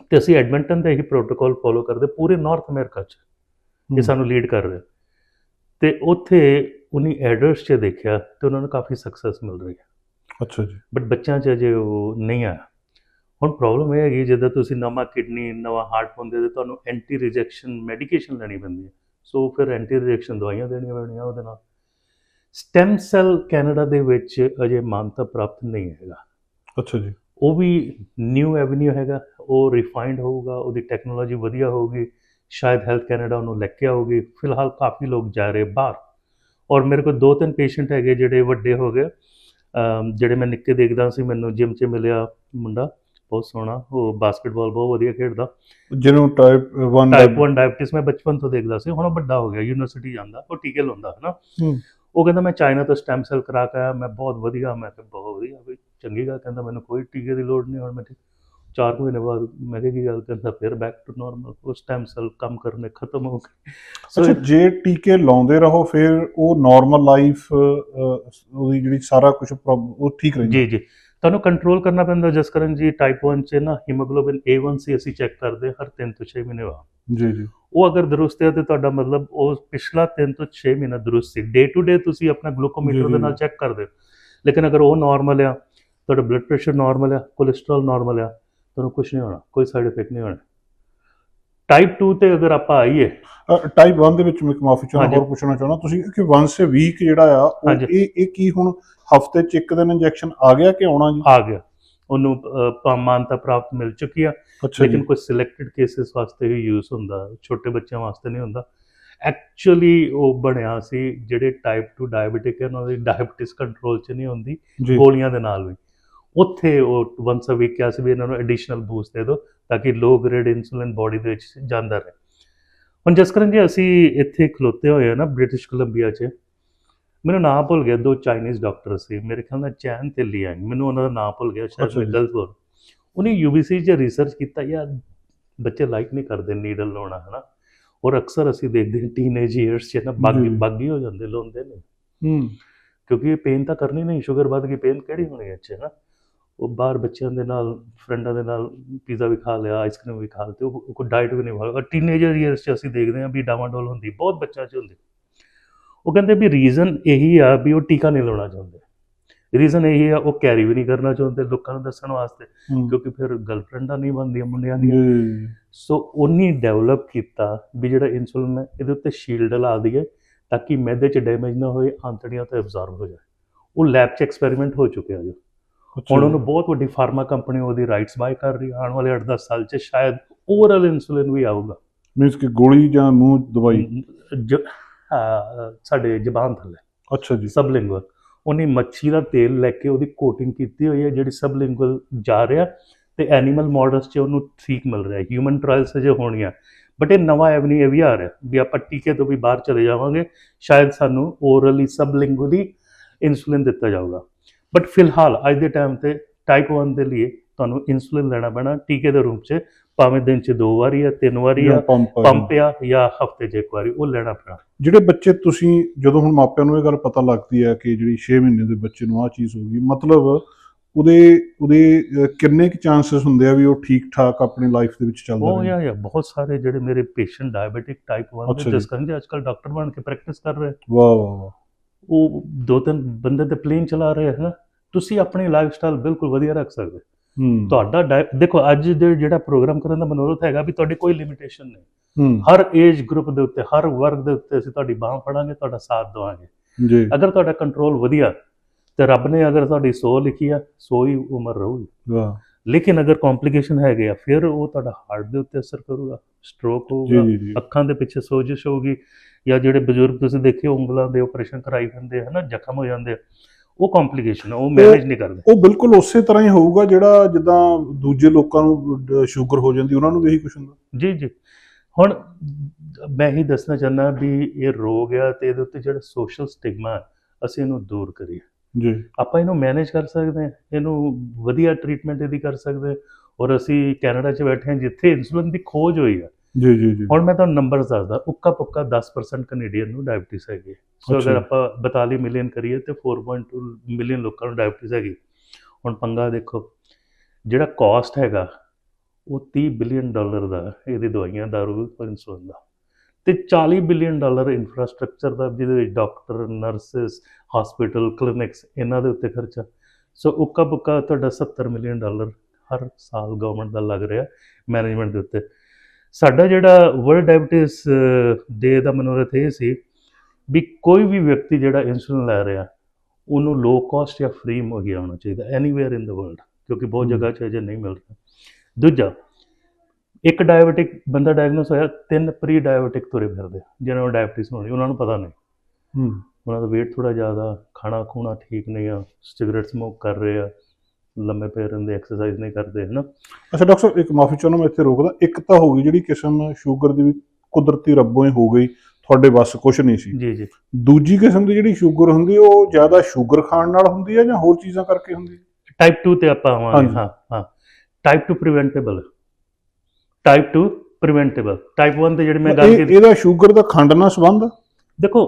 ਤੇ ਅਸੀਂ ਐਡਮਿੰਟਨ ਦਾ ਹੀ ਪ੍ਰੋਟੋਕਾਲ ਫੋਲੋ ਕਰਦੇ ਪੂਰੇ ਨਾਰਥ ਅਮਰੀਕਾ 'ਚ। ਇਹ ਸਾਨੂੰ ਲੀਡ ਕਰ ਰਿਹਾ। ਤੇ ਉੱਥੇ ਉਨੀ ਐਡਰਸ 'ਚ ਦੇਖਿਆ ਤੇ ਉਹਨਾਂ ਨੂੰ ਕਾਫੀ ਸਕਸੈਸ ਮਿਲ ਰਹੀ ਹੈ। ਅੱਛਾ ਜੀ। ਬਟ ਬੱਚਿਆਂ 'ਚ ਅਜੇ ਉਹ ਨਹੀਂ ਆਇਆ। ਹੁਣ ਪ੍ਰੋਬਲਮ ਇਹ ਹੈਗੀ ਜਦੋਂ ਤੁਸੀਂ ਨਵਾਂ ਕਿਡਨੀ ਨਵਾਂ ਹਾਰਟ ਪਾਉਂਦੇ ਤੇ ਤੁਹਾਨੂੰ ਐਂਟੀ ਰਿਜੈਕਸ਼ਨ ਮੈਡੀਕੇਸ਼ਨ ਲੈਣੀ ਪੈਂਦੀ ਹੈ। ਸੋ ਫਿਰ ਐਂਟੀ ਰਿਜੈਕਸ਼ਨ ਦਵਾਈਆਂ ਦੇਣੀਆਂ ਪੈਣੀਆਂ ਉਹਦੇ ਨਾਲ। ਸਟੈਮ ਸੈਲ ਕੈਨੇਡਾ ਦੇ ਵਿੱਚ ਅਜੇ ਮਾਨਤਾ ਪ੍ਰਾਪਤ ਨਹੀਂ ਹੈਗਾ। ਅੱਛਾ ਜੀ। ਉਹ ਵੀ ਨਿਊ ਐਵਨਿਊ ਹੈਗਾ ਉਹ ਰਿਫਾਈਨਡ ਹੋਊਗਾ ਉਹਦੀ ਟੈਕਨੋਲੋਜੀ ਵਧੀਆ ਹੋਊਗੀ। ਸ਼ਾਇਦ ਹੈਲਥ ਕੈਨੇਡਾ ਉਹਨੂੰ ਲੈ ਕੇ ਆਊਗੀ। ਫਿਲਹਾਲ ਕਾਫੀ ਲੋਕ ਜਾ ਰਹੇ ਬਾਹਰ। ਔਰ ਮੇਰੇ ਕੋਲ ਦੋ ਤਿੰਨ ਪੇਸ਼ੈਂਟ ਹੈਗੇ ਜਿਹੜੇ ਵੱਡੇ ਹੋ ਗਏ। ਜਿਹੜੇ ਮੈਂ ਨਿੱਕੇ ਦੇਖਦਾ ਸੀ ਮੈਨੂੰ ਜਿਮ 'ਚ ਮਿਲਿਆ ਮੁੰਡਾ। ਬਹੁਤ ਸੋਹਣਾ ਉਹ ਬਾਸਕਟਬਾਲ ਬਹੁਤ ਵਧੀਆ ਖੇਡਦਾ। ਜਿਹਨੂੰ ਟਾਈਪ 1 ਟਾਈਪ 1 ਡਾਇਬਟਿਸ ਮੈਂ ਬਚਪਨ ਤੋਂ ਦੇਖਦਾ ਸੀ ਹੁਣ ਉਹ ਵੱਡਾ ਹੋ ਗਿਆ ਯੂਨੀਵਰਸਿਟੀ ਜਾਂਦਾ ਉਹ ਟੀਕੇ ਲਾਉਂਦਾ ਹੈ। ਨਾ। ਉਹ ਕਹਿੰਦਾ ਮੈਂ ਚਾਈਨਾ ਤੋਂ ਸਟੈਮ ਸੈਲ ਕਰਾ ਕੇ ਆਇਆ ਮੈਂ ਬਹੁਤ ਵਧੀਆ ਮੈਂ ਕਿਹਾ ਬਹੁਤ ਵਧੀਆ ਵੀ ਚੰਗੀ ਗੱਲ ਕਹਿੰਦਾ ਮੈਨੂੰ ਕੋਈ ਟੀਕੇ ਦੀ ਲੋੜ ਨਹੀਂ ਹੁਣ ਮੈਂ ਚਾਰ ਮਹੀਨੇ ਬਾਅਦ ਮੈਂ ਕਿਹਾ ਕੀ ਗੱਲ? ਕਹਿੰਦਾ ਫਿਰ ਬੈਕ ਟੂ ਨਾਰਮਲ ਉਹ ਸਟੈਮ ਸੈਲ ਕੰਮ ਕਰਨੇ ਖਤਮ ਹੋ ਗਏ। ਸੋ ਅੱਛਾ ਜੇ ਟੀਕੇ ਲਾਉਂਦੇ ਰਹੋ ਫਿਰ ਉਹ ਨਾਰਮਲ ਲਾਈਫ ਉਹਦੀ ਜਿਹੜੀ ਸਾਰਾ ਕੁਝ ਉਹ ਠੀਕ ਰਹਿੰਦਾ। ਜੀ ਜੀ। ਤੁਹਾਨੂੰ ਕੰਟਰੋਲ ਕਰਨਾ ਪੈਂਦਾ ਜਸਕਰਨ ਜੀ ਟਾਈਪ 1 ਚ ਨਾ ਹੀਮੋਗਲੋਬਿਨ A1C ਅਸੀਂ ਚੈੱਕ ਕਰਦੇ ਹਰ 3 ਤੋਂ 6 ਮਹੀਨੇ ਬਾਅਦ। ਜੀ ਜੀ। ਉਹ ਅਗਰ ਦਰੁਸਤ ਹੈ ਤੇ ਤੁਹਾਡਾ ਮਤਲਬ ਉਹ ਪਿਛਲਾ 3 ਤੋਂ 6 ਮਹੀਨਾ ਦਰੁਸਤ ਸੀ। ਡੇ ਟੂ ਡੇ ਤੁਸੀਂ ਆਪਣਾ ਗਲੂਕੋਮੀਟਰ ਦੇ ਨਾਲ। ਚੈੱਕ ਕਰਦੇ ਲੇਕਿਨ ਅਗਰ ਉਹ ਨਾਰਮਲ ਆ ਤੁਹਾਡਾ ਬਲੱਡ ਪ੍ਰੈਸ਼ਰ ਨਾਰਮਲ ਆ ਕੋਲੇਸਟ੍ਰੋਲ ਨਾਰਮਲ ਆ ਤੁਹਾਨੂੰ ਕੁਝ ਨਹੀਂ ਹੋਣਾ ਕੋਈ ਸਾਈਡ ਇਫੈਕਟ ਨਹੀਂ ਹੋਣਾ। ਟਾਈਪ 2 ਤੇ ਅਗਰ ਆਪਾਂ ਆਈਏ। ਟਾਈਪ 1 ਦੇ ਵਿੱਚ ਮੈਂ ਮਾਫੀ ਚਾਹੁੰਦਾ। ਹੋਰ ਪੁੱਛਣਾ ਚਾਹੁੰਦਾ ਤੁਸੀਂ ਕਿ ਵਾਂਸ ਏ ਵੀਕ ਜਿਹੜਾ ਆ ਉਹ। ਇਹ ਇਹ ਕੀ ਹੁਣ ਹਫ਼ਤੇ ਚ ਇੱਕ ਦਿਨ ਇੰਜੈਕਸ਼ਨ ਆ ਗਿਆ ਕਿ ਆਉਣਾ ਜੀ? ਆ ਗਿਆ। ਉਹਨੂੰ ਮਾਨਤਾ ਪ੍ਰਾਪਤ ਮਿਲ ਚੁੱਕੀ ਆ। ਲੇਕਿਨ ਕੁਝ ਸਿਲੈਕਟਡ ਕੇਸਿਸ ਵਾਸਤੇ ਹੀ ਯੂਜ਼ ਹੁੰਦਾ ਛੋਟੇ ਬੱਚਿਆਂ ਵਾਸਤੇ ਨਹੀਂ ਹੁੰਦਾ। ਐਕਚੁਅਲੀ ਉਹ ਬਣਿਆ ਸੀ ਜਿਹੜੇ ਟਾਈਪ 2 ਡਾਇਬੀਟਿਕ ਹੈ ਉਹਨਾਂ ਦੀ ਡਾਇਬੀਟਿਸ ਕੰਟਰੋਲ 'ਚ ਨਹੀਂ ਹੁੰਦੀ ਗੋਲੀਆਂ ਦੇ ਨਾਲ ਵੀ। ਉੱਥੇ ਉਹ ਵਨਸ ਅ ਵੀਕ ਕਿਹਾ ਸੀ ਵੀ ਇਹਨਾਂ ਨੂੰ ਐਡੀਸ਼ਨਲ ਬੂਸਟ ਦੇ ਦਿਓ। ਤਾਂ ਕਿ ਲੋ ਗ੍ਰੇਡ ਇਨਸੂਲਿਨ ਬੋਡੀ ਦੇ ਵਿੱਚ ਜਾਂਦਾ ਰਹੇ। ਹੁਣ ਜਸਕਰਨ ਜੀ ਅਸੀਂ ਇੱਥੇ ਖਲੋਤੇ ਹੋਏ ਆ ਨਾ ਬ੍ਰਿਟਿਸ਼ ਕੋਲੰਬੀਆ 'ਚ ਮੈਨੂੰ ਨਾਂ ਭੁੱਲ ਗਿਆ ਦੋ ਚਾਈਨੀਜ਼ ਡਾਕਟਰ ਸੀ ਮੇਰੇ ਖਿਆਲ ਨਾਲ ਚੈਨ ਤੇ ਲਿਆਂਗ ਮੈਨੂੰ ਉਹਨਾਂ ਦਾ ਨਾਂ ਭੁੱਲ ਗਿਆ ਸ਼ਾਇਦ ਅੱਛਾ ਮੈਂ ਜੀ। ਗਲਤ ਬੋਲ ਉਹਨੇ ਯੂਬੀਸੀ 'ਚ ਰਿਸਰਚ ਕੀਤਾ ਯਾਰ ਬੱਚੇ ਲਾਈਕ ਨਹੀਂ ਕਰਦੇ ਨੀਡਲ ਲਾਉਣਾ ਹਨਾ। ਔਰ ਅਕਸਰ ਅਸੀਂ ਦੇਖਦੇ ਹਾਂ ਟੀਨੇਜ ਇਅਰਸ 'ਚ ਨਾ ਬਾਗੀ। ਬਾਗੀ ਹੋ ਜਾਂਦੇ ਲਾਉਂਦੇ ਨੇ। ਹੂੰ। ਕਿਉਂਕਿ ਇਹ ਪੇਨ ਤਾਂ ਕਰਨੀ ਨਹੀਂ ਸ਼ੂਗਰ ਵੱਧ ਗਈ ਪੇਨ ਕਿਹੜੀ ਹੋਣੀ ਚ ਨਾ ਉਹ ਬਾਹਰ ਬੱਚਿਆਂ ਦੇ ਨਾਲ ਫਰੈਂਡਾਂ ਦੇ ਨਾਲ ਪੀਜ਼ਾ ਵੀ ਖਾ ਲਿਆ ਆਈਸਕ੍ਰੀਮ ਵੀ ਖਾ ਲਈ ਤੇ ਉਹ ਕੋਈ ਡਾਈਟ ਵੀ ਨਹੀਂ ਫਾਲੋ ਟੀਨੇਜਰ ਇਅਰਸ 'ਚ ਅਸੀਂ ਦੇਖਦੇ ਹਾਂ ਵੀ ਡਾਵਾਡੋਲ ਹੁੰਦੀ ਬਹੁਤ ਬੱਚਿਆਂ 'ਚ ਹੁੰਦੀ। ਉਹ ਕਹਿੰਦੇ ਵੀ ਰੀਜ਼ਨ ਇਹੀ ਆ ਵੀ ਉਹ ਟੀਕਾ ਨਹੀਂ ਲਾਉਣਾ ਚਾਹੁੰਦੇ। ਰੀਜ਼ਨ ਇਹੀ ਆ ਉਹ ਕੈਰੀ ਵੀ ਨਹੀਂ ਕਰਨਾ ਚਾਹੁੰਦੇ ਲੋਕਾਂ ਨੂੰ ਦੱਸਣ ਵਾਸਤੇ ਕਿਉਂਕਿ ਫਿਰ ਗਰਲਫ੍ਰੈਂਡਾਂ ਨਹੀਂ ਬਣਦੀਆਂ ਮੁੰਡਿਆਂ ਦੀਆਂ। ਸੋ ਉਨੀ ਡਿਵੈਲਪ ਕੀਤਾ ਵੀ ਜਿਹੜਾ ਇਨਸੂਲਿਨ ਹੈ ਇਹਦੇ ਉੱਤੇ ਸ਼ੀਲਡ ਲਾ ਦਈਏ ਤਾਂ ਕਿ ਮੈਦੇ 'ਚ ਡੈਮੇਜ ਨਾ ਹੋਏ ਆਂਤੜੀਆਂ ਤੇ ਅਬਜ਼ਰਵ ਹੋ ਜਾਏ ਉਹ ਲੈਬ 'ਚ ਐਕਸਪੈਰੀਮੈਂਟ ਹੋ ਚੁੱਕਿਆ ਜੀ। ਹੁਣ ਉਹਨੂੰ ਬਹੁਤ ਵੱਡੀ ਫਾਰਮਾ ਕੰਪਨੀ ਉਹਦੀ ਰਾਈਟਸ ਬਾਏ ਕਰ ਰਹੀ ਹੈ ਆਉਣ ਵਾਲੇ 8-10 ਸਾਲ 'ਚ ਸ਼ਾਇਦ ਓਵਰਆਲ ਇਨਸੂਲਿਨ ਵੀ ਆਊਗਾ। ਮੀਨਸ ਕਿ ਗੋਲੀ ਜਾਂ ਮੂੰਹ ਦਵਾਈ? ਸਾਡੇ ਜ਼ਬਾਨ ਥੱਲੇ। ਅੱਛਾ ਜੀ। ਸਬਲਿੰਗੁਅਲ। ਉਹਨੇ ਮੱਛੀ ਦਾ ਤੇਲ ਲੈ ਕੇ ਉਹਦੀ ਕੋਟਿੰਗ ਕੀਤੀ ਹੋਈ ਹੈ ਜਿਹੜੀ ਸਬਲਿੰਗੁਅਲ ਜਾ ਰਿਹਾ ਤੇ ਐਨੀਮਲ ਮਾਡਲਸ 'ਚ ਉਹਨੂੰ ਠੀਕ ਮਿਲ ਰਿਹਾ ਹਿਊਮਨ ਟ੍ਰਾਇਲਸ ਅਜੇ ਹੋਣੀਆਂ। ਬਟ ਇਹ ਨਵਾਂ ਐਵਨਿਊ ਇਹ ਵੀ ਆ ਰਿਹਾ ਵੀ ਆਪਾਂ ਟੀਕੇ ਤੋਂ ਵੀ ਬਾਹਰ ਚਲੇ ਜਾਵਾਂਗੇ ਸ਼ਾਇਦ ਸਾਨੂੰ ਓਰਲੀ ਸਬਲਿੰਗੁਅਲੀ ਇਨਸੂਲਿਨ ਦਿੱਤਾ ਜਾਊਗਾ। ਬਟ ਫਿਲਹਾਲ ਅੱਜ ਦੇ ਟਾਈਮ ਤੇ ਟਾਈਪ 1 ਦੇ ਲਈ ਤੁਹਾਨੂੰ ਇਨਸੂਲਿਨ ਲੈਣਾ ਪੈਣਾ ਟੀਕੇ ਦੇ ਰੂਪ 'ਚ ਭਾਵੇਂ ਦਿਨ 'ਚ ਦੋ ਵਾਰੀ ਜਾਂ ਤਿੰਨ ਵਾਰੀ ਜਾਂ ਜਾਂ ਪੰਪ ਆ ਜਾਂ। ਹਫ਼ਤੇ 'ਚ ਇੱਕ ਵਾਰੀ ਉਹ ਲੈਣਾ ਪੈਣਾ। ਜਿਹੜੇ ਬੱਚੇ ਤੁਸੀਂ ਜਦੋਂ ਹੁਣ ਮਾਪਿਆਂ ਨੂੰ ਇਹ ਗੱਲ ਪਤਾ ਲੱਗਦੀ ਹੈ ਕਿ ਜਿਹੜੀ 6 ਮਹੀਨੇ ਦੇ ਬੱਚੇ ਨੂੰ ਆਹ ਚੀਜ਼ ਹੋ ਗਈ ਮਤਲਬ ਉਹਦੇ ਉਹਦੇ ਕਿੰਨੇ ਕੁ ਚਾਂਸਸ ਹੁੰਦੇ ਆ ਵੀ ਉਹ ਠੀਕ ਠਾਕ ਆਪਣੀ ਲਾਈਫ ਦੇ ਵਿੱਚ ਚੱਲਦਾ ਉਹ ਰਹੇ? ਯਾ ਯਾ ਬਹੁਤ ਸਾਰੇ ਜਿਹੜੇ ਮੇਰੇ ਪੇਸ਼ੈਂਟ ਡਾਇਬੀਟਿਕ ਟਾਈਪ 1 ਅੱਛਾ ਦੇ। ਜਿਸ ਕਰਨ ਅੱਜ ਕੱਲ ਡਾਕਟਰ ਬਣ ਕੇ ਪ੍ਰੈਕਟਿਸ ਕਰ ਰਹੇ। ਵਾਹ ਵਾਹ। ਉਹ ਦੋ ਤਿੰਨ ਬੰਦੇ ਤੇ ਪਲੇਨ ਚਲਾ ਰਹੇ ਹਨ ਤੁਸੀਂ ਆਪਣੀ ਲਾਈਫ ਸਟਾਈਲ ਬਿਲਕੁਲ ਵਧੀਆ ਰੱਖ ਸਕਦੇ ਹੂੰ। ਤੁਹਾਡਾ ਦੇਖੋ ਅੱਜ ਦੇ ਜਿਹੜਾ ਪ੍ਰੋਗਰਾਮ ਕਰਨ ਦਾ ਮਨੋਰਥ ਹੈਗਾ ਵੀ ਤੁਹਾਡੀ ਕੋਈ ਲਿਮਿਟੇਸ਼ਨ ਨਹੀਂ। ਹਰ ਏਜ ਗਰੁੱਪ ਦੇ ਉੱਤੇ ਹਰ ਵਰਗ ਦੇ ਉੱਤੇ ਅਸੀਂ ਤੁਹਾਡੀ ਬਾਹ ਫੜਾਂਗੇ ਤੁਹਾਡਾ ਸਾਥ ਦੇਵਾਂਗੇ। ਜੀ। ਅਗਰ ਤੁਹਾਡਾ ਕੰਟਰੋਲ ਵਧੀਆ ਤੇ ਰੱਬ ਨੇ ਅਗਰ ਤੁਹਾਡੀ ਸੌ ਲਿਖੀ ਆ ਸੌ ਹੀ ਉਮਰ ਰਹੂਗੀ। ਵਾਹ। ਲੇਕਿਨ ਅਗਰ ਕੰਪਲਿਕੇਸ਼ਨ ਹੈਗੇ ਆ ਫਿਰ ਉਹ ਤੁਹਾਡਾ ਹਾਰਟ ਦੇ ਉੱਤੇ ਅਸਰ ਕਰੂਗਾ ਸਟ੍ਰੋਕ ਹੋਊਗਾ ਅੱਖਾਂ ਦੇ ਪਿੱਛੇ ਸੋਜਿਸ਼ ਹੋਊਗੀ ਜਾਂ ਜਿਹੜੇ ਬਜ਼ੁਰਗ ਤੁਸੀਂ ਦੇਖੇ ਉਂਗਲਾਂ ਦੇ ਆਪਰੇਸ਼ਨ ਕਰਾਈ ਜਾਂਦੇ ਹਨ ਜ਼ਖਮ ਹੋ ਜਾਂਦੇ ਆ ਉਹ ਕੰਪਲਿਕੇਸ਼ਨ ਉਹ ਮੈਨੇਜ ਨਹੀਂ ਕਰਦੇ। ਉਹ ਬਿਲਕੁਲ ਉਸੇ ਤਰ੍ਹਾਂ ਹੀ ਹੋਊਗਾ ਜਿਹੜਾ ਜਿੱਦਾਂ ਦੂਜੇ ਲੋਕਾਂ ਨੂੰ ਸ਼ੂਗਰ ਹੋ ਜਾਂਦੀ ਉਹਨਾਂ ਨੂੰ ਵੀ ਇਹੀ ਕੁਝ ਹੁੰਦਾ? ਜੀ ਜੀ। ਹੁਣ ਮੈਂ ਹੀ ਦੱਸਣਾ ਚਾਹੁੰਦਾ ਵੀ ਇਹ ਰੋਗ ਆ ਤੇ ਇਹਦੇ ਉੱਤੇ ਜਿਹੜਾ ਸੋਸ਼ਲ ਸਟਿਗਮਾ ਅਸੀਂ ਇਹਨੂੰ ਦੂਰ ਕਰੀਏ। ਜੀ। ਆਪਾਂ ਇਹਨੂੰ ਮੈਨੇਜ ਕਰ ਸਕਦੇ ਹਾਂ ਇਹਨੂੰ ਵਧੀਆ ਟ੍ਰੀਟਮੈਂਟ ਇਹਦੀ ਕਰ ਸਕਦੇ ਹਾਂ ਔਰ ਅਸੀਂ ਕੈਨੇਡਾ 'ਚ ਬੈਠੇ ਹਾਂ ਜਿੱਥੇ ਇਨਸੂਲਿਨ ਦੀ ਖੋਜ ਹੋਈ ਆ ਜੀ ਜੀ ਜੀ। ਹੁਣ ਮੈਂ ਤੁਹਾਨੂੰ ਨੰਬਰਸ ਦੱਸਦਾ ਉੱਕਾ ਪੁੱਕਾ 10% ਕੈਨੇਡੀਅਨ ਨੂੰ ਡਾਇਬੀਟਿਸ ਹੈਗੀ। ਸੋ। ਅਗਰ ਆਪਾਂ 42 ਮਿਲੀਅਨ ਕਰੀਏ ਤੇ 4.2 ਮਿਲੀਅਨ ਲੋਕਾਂ ਨੂੰ ਡਾਇਬੀਟਿਸ ਹੈਗੀ ਹੁਣ ਪੰਗਾ ਦੇਖੋ ਜਿਹੜਾ ਕਾਸਟ ਹੈਗਾ ਉਹ 30 ਬਿਲੀਅਨ ਡਾਲਰ ਦਾ ਇਹਦੀ ਦਵਾਈਆਂ ਦਾਰੂ ਔਰ ਇਨਸੂਲਿਨ ਦਾ। ਤੇ 40 ਬਿਲੀਅਨ ਡਾਲਰ ਇਨਫਰਾਸਟ੍ਰਕਚਰ ਦਾ ਜਿਹਦੇ ਵਿੱਚ ਡਾਕਟਰ ਨਰਸਸ ਹਸਪੀਟਲ ਕਲੀਨਿਕਸ ਇਹਨਾਂ ਦੇ ਉੱਤੇ ਖਰਚਾ। ਸੋ ਉੱਕਾ ਪੁੱਕਾ ਤੁਹਾਡਾ 70 ਮਿਲੀਅਨ ਡਾਲਰ ਹਰ ਸਾਲ ਗਵਰਨਮੈਂਟ ਦਾ ਲੱਗ ਰਿਹਾ ਮੈਨੇਜਮੈਂਟ ਦੇ ਉੱਤੇ। ਸਾਡਾ ਜਿਹੜਾ ਵਰਲਡ ਡਾਇਬੀਟਿਸ ਡੇ ਦਾ ਮਨੋਰਥ ਇਹ ਸੀ ਵੀ ਕੋਈ ਵੀ ਵਿਅਕਤੀ ਜਿਹੜਾ ਇਨਸੂਲਿਨ ਲੈ ਰਿਹਾ ਉਹਨੂੰ ਲੋ ਕਾਸਟ ਜਾਂ ਫ੍ਰੀ ਮੁਹੱਈਆ ਹੋਣਾ ਚਾਹੀਦਾ ਐਨੀਵੇਅਰ ਇਨ ਦ ਵਰਲਡ ਕਿਉਂਕਿ ਬਹੁਤ। ਜਗ੍ਹਾ 'ਚ ਅਜੇ ਨਹੀਂ ਮਿਲ ਰਿਹਾ। ਦੂਜਾ ਇੱਕ ਡਾਇਬੀਟਿਕ ਬੰਦਾ ਡਾਇਗਨੋਸ ਹੋਇਆ ਤਿੰਨ ਪ੍ਰੀ ਡਾਇਬੀਟਿਕ ਤੁਰੇ ਫਿਰਦੇ ਜਿਹਨਾਂ ਨੂੰ ਡਾਇਬੀਟਿਸ ਹੋਣੀ ਉਹਨਾਂ ਨੂੰ ਪਤਾ ਨਹੀਂ। ਹੂੰ। ਉਹਨਾਂ ਦਾ weight ਥੋੜਾ ਜ਼ਿਆਦਾ ਖਾਣਾ ਖੂਣਾ ਠੀਕ ਨਹੀਂ ਆ ਸਿਗਰਟ ਸਮੋਕ ਕਰ ਰਹੇ ਆ ਲੰਮੇ ਪਏ ਰਹਿੰਦੇ ਐਕਸਰਸਾਈਜ਼ ਨਹੀਂ ਕਰਦੇ ਹੈ ਨਾ ਅੱਛਾ ਡਾਕਟਰ ਸਾਹਿਬ ਇੱਕ ਮਾਫੀ ਚਾਹੁੰਦਾ ਮੈਂ ਇੱਥੇ ਰੋਕਦਾ ਇੱਕ ਤਾਂ ਹੋ ਗਈ ਜਿਹੜੀ ਕਿਸਮ ਸ਼ੂਗਰ ਦੀ ਵੀ ਕੁਦਰਤੀ ਰੱਬੋਂ ਹੀ ਹੋ ਗਈ ਤੁਹਾਡੇ ਵੱਸ ਕੁਝ ਨਹੀਂ ਸੀ। ਜੀ ਜੀ। ਦੂਜੀ ਕਿਸਮ ਦੀ ਜਿਹੜੀ ਸ਼ੂਗਰ ਹੁੰਦੀ ਉਹ ਜ਼ਿਆਦਾ ਸ਼ੂਗਰ ਖਾਣ ਨਾਲ ਹੁੰਦੀ ਹੈ ਜਾਂ ਹੋਰ ਚੀਜ਼ਾਂ ਕਰਕੇ ਹੁੰਦੀ ਹੈ? ਟਾਈਪ 2 ਤੇ ਆਪਾਂ ਆਵਾਂਗੇ। ਹਾਂ ਹਾਂ। Type 2 preventable type 2 preventable type 1 ਤੇ ਜਿਹੜੀ ਮੈਂ ਗੱਲ ਕੀਤੀ ਇਹਦਾ ਸ਼ੂਗਰ ਦਾ ਖੰਡ ਨਾਲ ਸੰਬੰਧ? ਆ? ਦੇਖੋ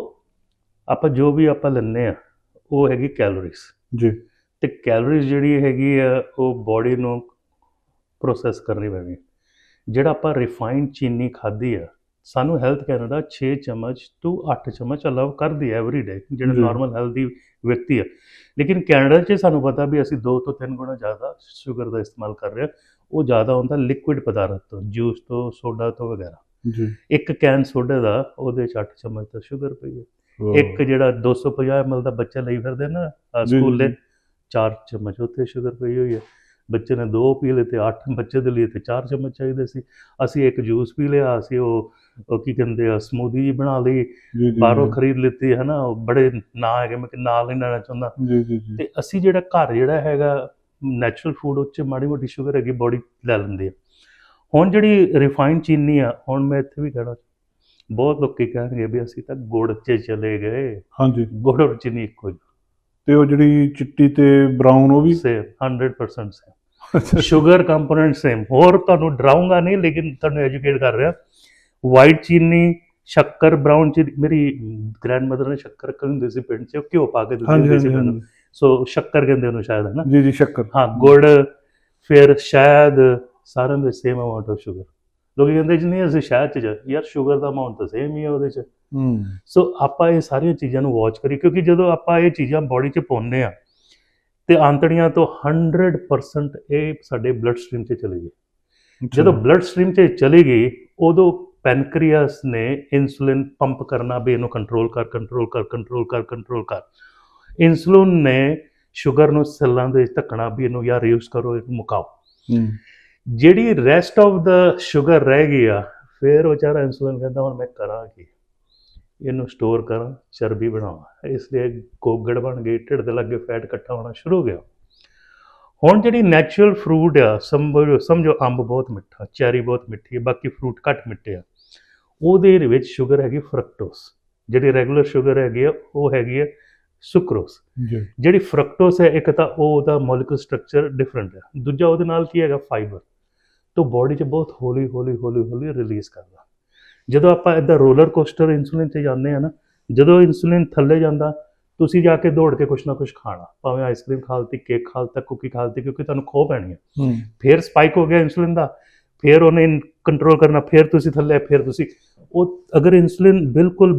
ਆਪਾਂ ਜੋ ਵੀ ਆਪਾਂ ਲੈਂਦੇ ਆ ਉਹ ਹੈਗੀ ਕੈਲੋਰੀਜ਼ ਜੀ। ਤੇ ਕੈਲੋਰੀਜ਼ ਜਿਹੜੀ ਹੈਗੀ ਆ ਉਹ ਬਾਡੀ ਨੂੰ ਪ੍ਰੋਸੈਸ ਕਰਨੀ ਪੈਣੀ ਜਿਹੜਾ ਆਪਾਂ ਰਿਫਾਈਨਡ ਚੀਨੀ ਖਾਧੀ ਆ ਸਾਨੂੰ ਹੈਲਥ ਕੈਨੇਡਾ 6 ਚਮਚ ਤੋਂ 8 ਚਮਚ ਅਲਾਉ ਕਰਦੀ ਹੈ ਐਵਰੀ ਡੇ ਜਿਹੜਾ। ਨਾਰਮਲ ਹੈਲਦੀ ਵਿਅਕਤੀ ਆ। ਲੇਕਿਨ ਕੈਨੇਡਾ 'ਚ ਸਾਨੂੰ ਪਤਾ ਵੀ ਅਸੀਂ 2 ਤੋਂ 3 ਗੁਣਾ ਜ਼ਿਆਦਾ ਸ਼ੂਗਰ ਦਾ ਇਸਤੇਮਾਲ ਕਰ ਰਹੇ ਹਾਂ ਉਹ ਜ਼ਿਆਦਾ ਹੁੰਦਾ ਲਿਕੁਇਡ ਪਦਾਰਥ ਤੋਂ ਜੂਸ ਤੋਂ ਸੋਡਾ ਤੋਂ ਵਗੈਰਾ। ਜੀ। ਇੱਕ ਕੈਨ ਸੋਡੇ ਦਾ ਉਹਦੇ 'ਚ 8 ਚਮਚ ਤਾਂ ਸ਼ੂਗਰ ਪਈ ਹੈ ਇੱਕ ਜਿਹੜਾ 250 ml ਦਾ ਬੱਚਾ ਲਈ ਫਿਰਦੇ ਨਾ ਸਕੂਲ ਚਾਰ ਚਮਚ ਉੱਥੇ ਸ਼ੂਗਰ ਪਈ ਹੋਈ ਹੈ। ਬੱਚੇ ਨੇ ਦੋ ਪੀ ਲਏ ਤੇ 8 ਬੱਚੇ ਦੇ ਲਈ ਤੇ ਚਾਰ ਚਮਚ ਚਾਹੀਦੇ ਸੀ। ਅਸੀਂ ਇੱਕ ਜੂਸ ਪੀ ਲਿਆ ਅਸੀਂ ਉਹ ਉਹ ਕੀ ਕਹਿੰਦੇ ਆ ਸਮੂਦੀ ਜੀ ਬਣਾ ਲਈ ਬਾਹਰੋਂ ਖਰੀਦ ਲਿੱਤੀ ਹੈ ਨਾ ਬੜੇ ਨਾਂ ਹੈਗੇ ਮੈਂ ਕਿ ਨਾਂ ਨਹੀਂ ਲੈਣਾ ਚਾਹੁੰਦਾ। ਜੀ ਜੀ ਜੀ। ਤੇ ਅਸੀਂ ਜਿਹੜਾ ਘਰ ਜਿਹੜਾ ਹੈਗਾ ਨੈਚੁਰਲ ਫੂਡ ਉੱਚ ਮਾੜੀ ਮੋਟੀ ਸ਼ੂਗਰ ਹੈਗੀ ਬੋਡੀ ਲੈ ਲੈਂਦੀ ਆ। ਹੁਣ ਜਿਹੜੀ ਰਿਫਾਈਨਡ ਚੀਨੀ ਆ ਹੁਣ ਮੈਂ ਇੱਥੇ ਵੀ ਕਹਿਣਾ ਬਹੁਤ ਲੋਕੀ ਕਹਿਣਗੇ ਵੀ ਅਸੀਂ ਤਾਂ ਗੁੜ 'ਚ ਚਲੇ ਗਏ। ਹਾਂਜੀ। ਗੁੜ ਔਰ ਚੀਨੀ ਇੱਕੋ ਹੀ। ਤੇ ਉਹ ਜਿਹੜੀ ਚਿੱਟੀ ਤੇ ਬਰਾਊਨ ਉਹ ਵੀ? Same 100% same sugar component same ਹੋਰ ਤੁਹਾਨੂੰ ਡਰਾਉਂਗਾ ਨਹੀਂ ਲੇਕਿਨ ਤੁਹਾਨੂੰ ਐਜੂਕੇਟ ਕਰ ਰਿਹਾ। ਵਾਈਟ ਚੀਨੀ ਸ਼ੱਕਰ ਬ੍ਰਾਊਨ ਚੀਨੀ ਮੇਰੀ ਗ੍ਰੈਂਡਮਦਰ ਨੇ ਸ਼ੱਕਰ ਰੱਖੀ ਹੁੰਦੀ ਸੀ ਪਿੰਡ 'ਚ ਘਿਓ ਪਾ ਕੇ ਦਿੰਦੀ ਸੀ ਮੈਨੂੰ। ਸੋ ਸ਼ੱਕਰ ਕਹਿੰਦੇ ਉਹਨੂੰ ਸ਼ਾਇਦ ਹੈ ਨਾ? ਜੀ ਜੀ ਸ਼ੱਕਰ। ਹਾਂ ਗੁੜ ਫਿਰ ਸ਼ਾਇਦ ਸਾਰਿਆਂ ਦੇ ਸੇਮ ਅਮਾਉਂਟ ਆਫ ਸ਼ੂਗਰ ਲੋਕੀ ਕਹਿੰਦੇ ਜੀ ਨਹੀਂ ਅਸੀਂ ਸ਼ਾਇਦ ਚ ਯਾਰ ਸ਼ੂਗਰ ਦਾ ਅਮਾਉਂਟ ਤਾਂ ਸੇਮ ਹੀ ਹੈ ਉਹਦੇ ਚ। ਹੂੰ। ਸੋ ਆਪਾਂ ਇਹ ਸਾਰੀਆਂ ਚੀਜ਼ਾਂ ਨੂੰ ਵਾਚ ਕਰੀ ਕਿਉਂਕਿ ਜਦੋਂ ਆਪਾਂ ਇਹ ਚੀਜ਼ਾਂ ਬਾਡੀ 'ਚ ਪਾਉਂਦੇ ਆ ਤੇ ਆਂਤੜੀਆਂ ਤੋਂ 100% ਇਹ ਸਾਡੇ ਬਲੱਡ ਸਟ੍ਰੀਮ 'ਚ ਚਲੀ ਗਈ। ਜਦੋਂ ਬਲੱਡ ਸਟ੍ਰੀਮ 'ਚ ਚਲੀ ਗਈ ਉਦੋਂ ਪੈਨਕ੍ਰੀਅਸ ਨੇ ਇਨਸੂਲਿਨ ਪੰਪ ਕਰਨਾ ਵੀ ਇਹਨੂੰ ਕੰਟਰੋਲ ਕਰ ਕੰਟਰੋਲ ਕਰ ਕੰਟਰੋਲ ਕਰ ਕੰਟਰੋਲ ਕਰ। ਇਨਸੂਲਿਨ ਨੇ ਸ਼ੂਗਰ ਨੂੰ ਸੈੱਲਾਂ ਦੇ ਵਿੱਚ ਧੱਕਣਾ ਵੀ ਇਹਨੂੰ ਯਾਰ ਰਿਡਿਊਸ ਕਰੋ ਇਹਨੂੰ ਮੁਕਾਓ। ਜਿਹੜੀ ਰੈਸਟ ਆਫ ਦਾ ਸ਼ੂਗਰ ਰਹਿ ਗਈ ਆ ਫਿਰ ਉਹ ਵਿਚਾਰਾ ਇਨਸੂਲਿਨ ਕਹਿੰਦਾ ਹੁਣ ਮੈਂ ਕਰਾਂ ਕੀ? ਇਹਨੂੰ ਸਟੋਰ ਕਰਾਂ ਚਰਬੀ ਬਣਾਵਾਂ। ਇਸ ਲਈ ਗੋਗੜ ਬਣ ਗਈ ਢਿੱਡ ਦੇ ਲੱਗੇ ਫੈਟ ਇਕੱਠਾ ਹੋਣਾ ਸ਼ੁਰੂ ਹੋ ਗਿਆ। ਹੁਣ ਜਿਹੜੀ ਨੈਚੁਰਲ ਫਰੂਟ ਆ ਸਮਝੋ ਸਮਝੋ ਅੰਬ ਬਹੁਤ ਮਿੱਠਾ ਚੈਰੀ ਬਹੁਤ ਮਿੱਠੀ ਹੈ ਬਾਕੀ ਫਰੂਟ ਘੱਟ ਮਿੱਠੇ ਆ। ਉਹਦੇ ਵਿੱਚ ਸ਼ੂਗਰ ਹੈਗੀ ਫਰਕਟੋਸ ਜਿਹੜੀ ਰੈਗੂਲਰ ਸ਼ੂਗਰ ਹੈਗੀ ਆ ਉਹ ਹੈਗੀ ਹੈ ਸੁਕਰੋਸ ਜਿਹੜੀ ਫਰਕਟੋਸ ਹੈ ਇੱਕ ਤਾਂ ਉਹ ਉਹਦਾ ਮੋਲੀਕੂਲਰ ਸਟਰਕਚਰ ਡਿਫਰੈਂਟ ਹੈ ਦੂਜਾ ਉਹਦੇ ਨਾਲ ਕੀ ਹੈਗਾ? ਫਾਈਬਰ ਤੋਂ ਬਾਡੀ 'ਚ ਬਹੁਤ ਹੌਲੀ ਹੌਲੀ ਹੌਲੀ ਹੌਲੀ ਰਿਲੀਜ਼ ਕਰਦਾ। ਜਦੋਂ ਆਪਾਂ ਇਦਾਂ ਰੋਲਰ ਕੋਸਟਰ ਇਨਸੂਲਿਨ ਤੇ ਜਾਂਦੇ ਆ ਨਾ ਜਦੋਂ ਇਨਸੂਲਿਨ ਥੱਲੇ ਜਾਂਦਾ ਤੁਸੀਂ ਜਾ ਕੇ ਦੌੜ ਕੇ ਕੁਛ ਨਾ ਕੁਛ ਖਾਣਾ ਭਾਵੇਂ ਆਈਸਕ੍ਰੀਮ ਖਾਲਤੀ ਕੇਕ ਖਾਲਤਾ ਕੁਕੀ ਖਾਲਤੀ ਕਿਉਂਕਿ ਤੁਹਾਨੂੰ ਖੋ ਪੈਣੀ ਹੈ। ਫਿਰ ਸਪਾਈਕ ਹੋ ਗਿਆ ਇਨਸੂਲਿਨ ਦਾ ਫਿਰ ਉਹਨੇ ਕੰਟਰੋਲ ਕਰਨਾ ਫਿਰ ਤੁਸੀਂ ਥੱਲੇ ਫਿਰ ਤੁਸੀਂ ਉਹ ਅਗਰ ਇਨਸੂਲਿਨ ਬਿਲਕੁਲ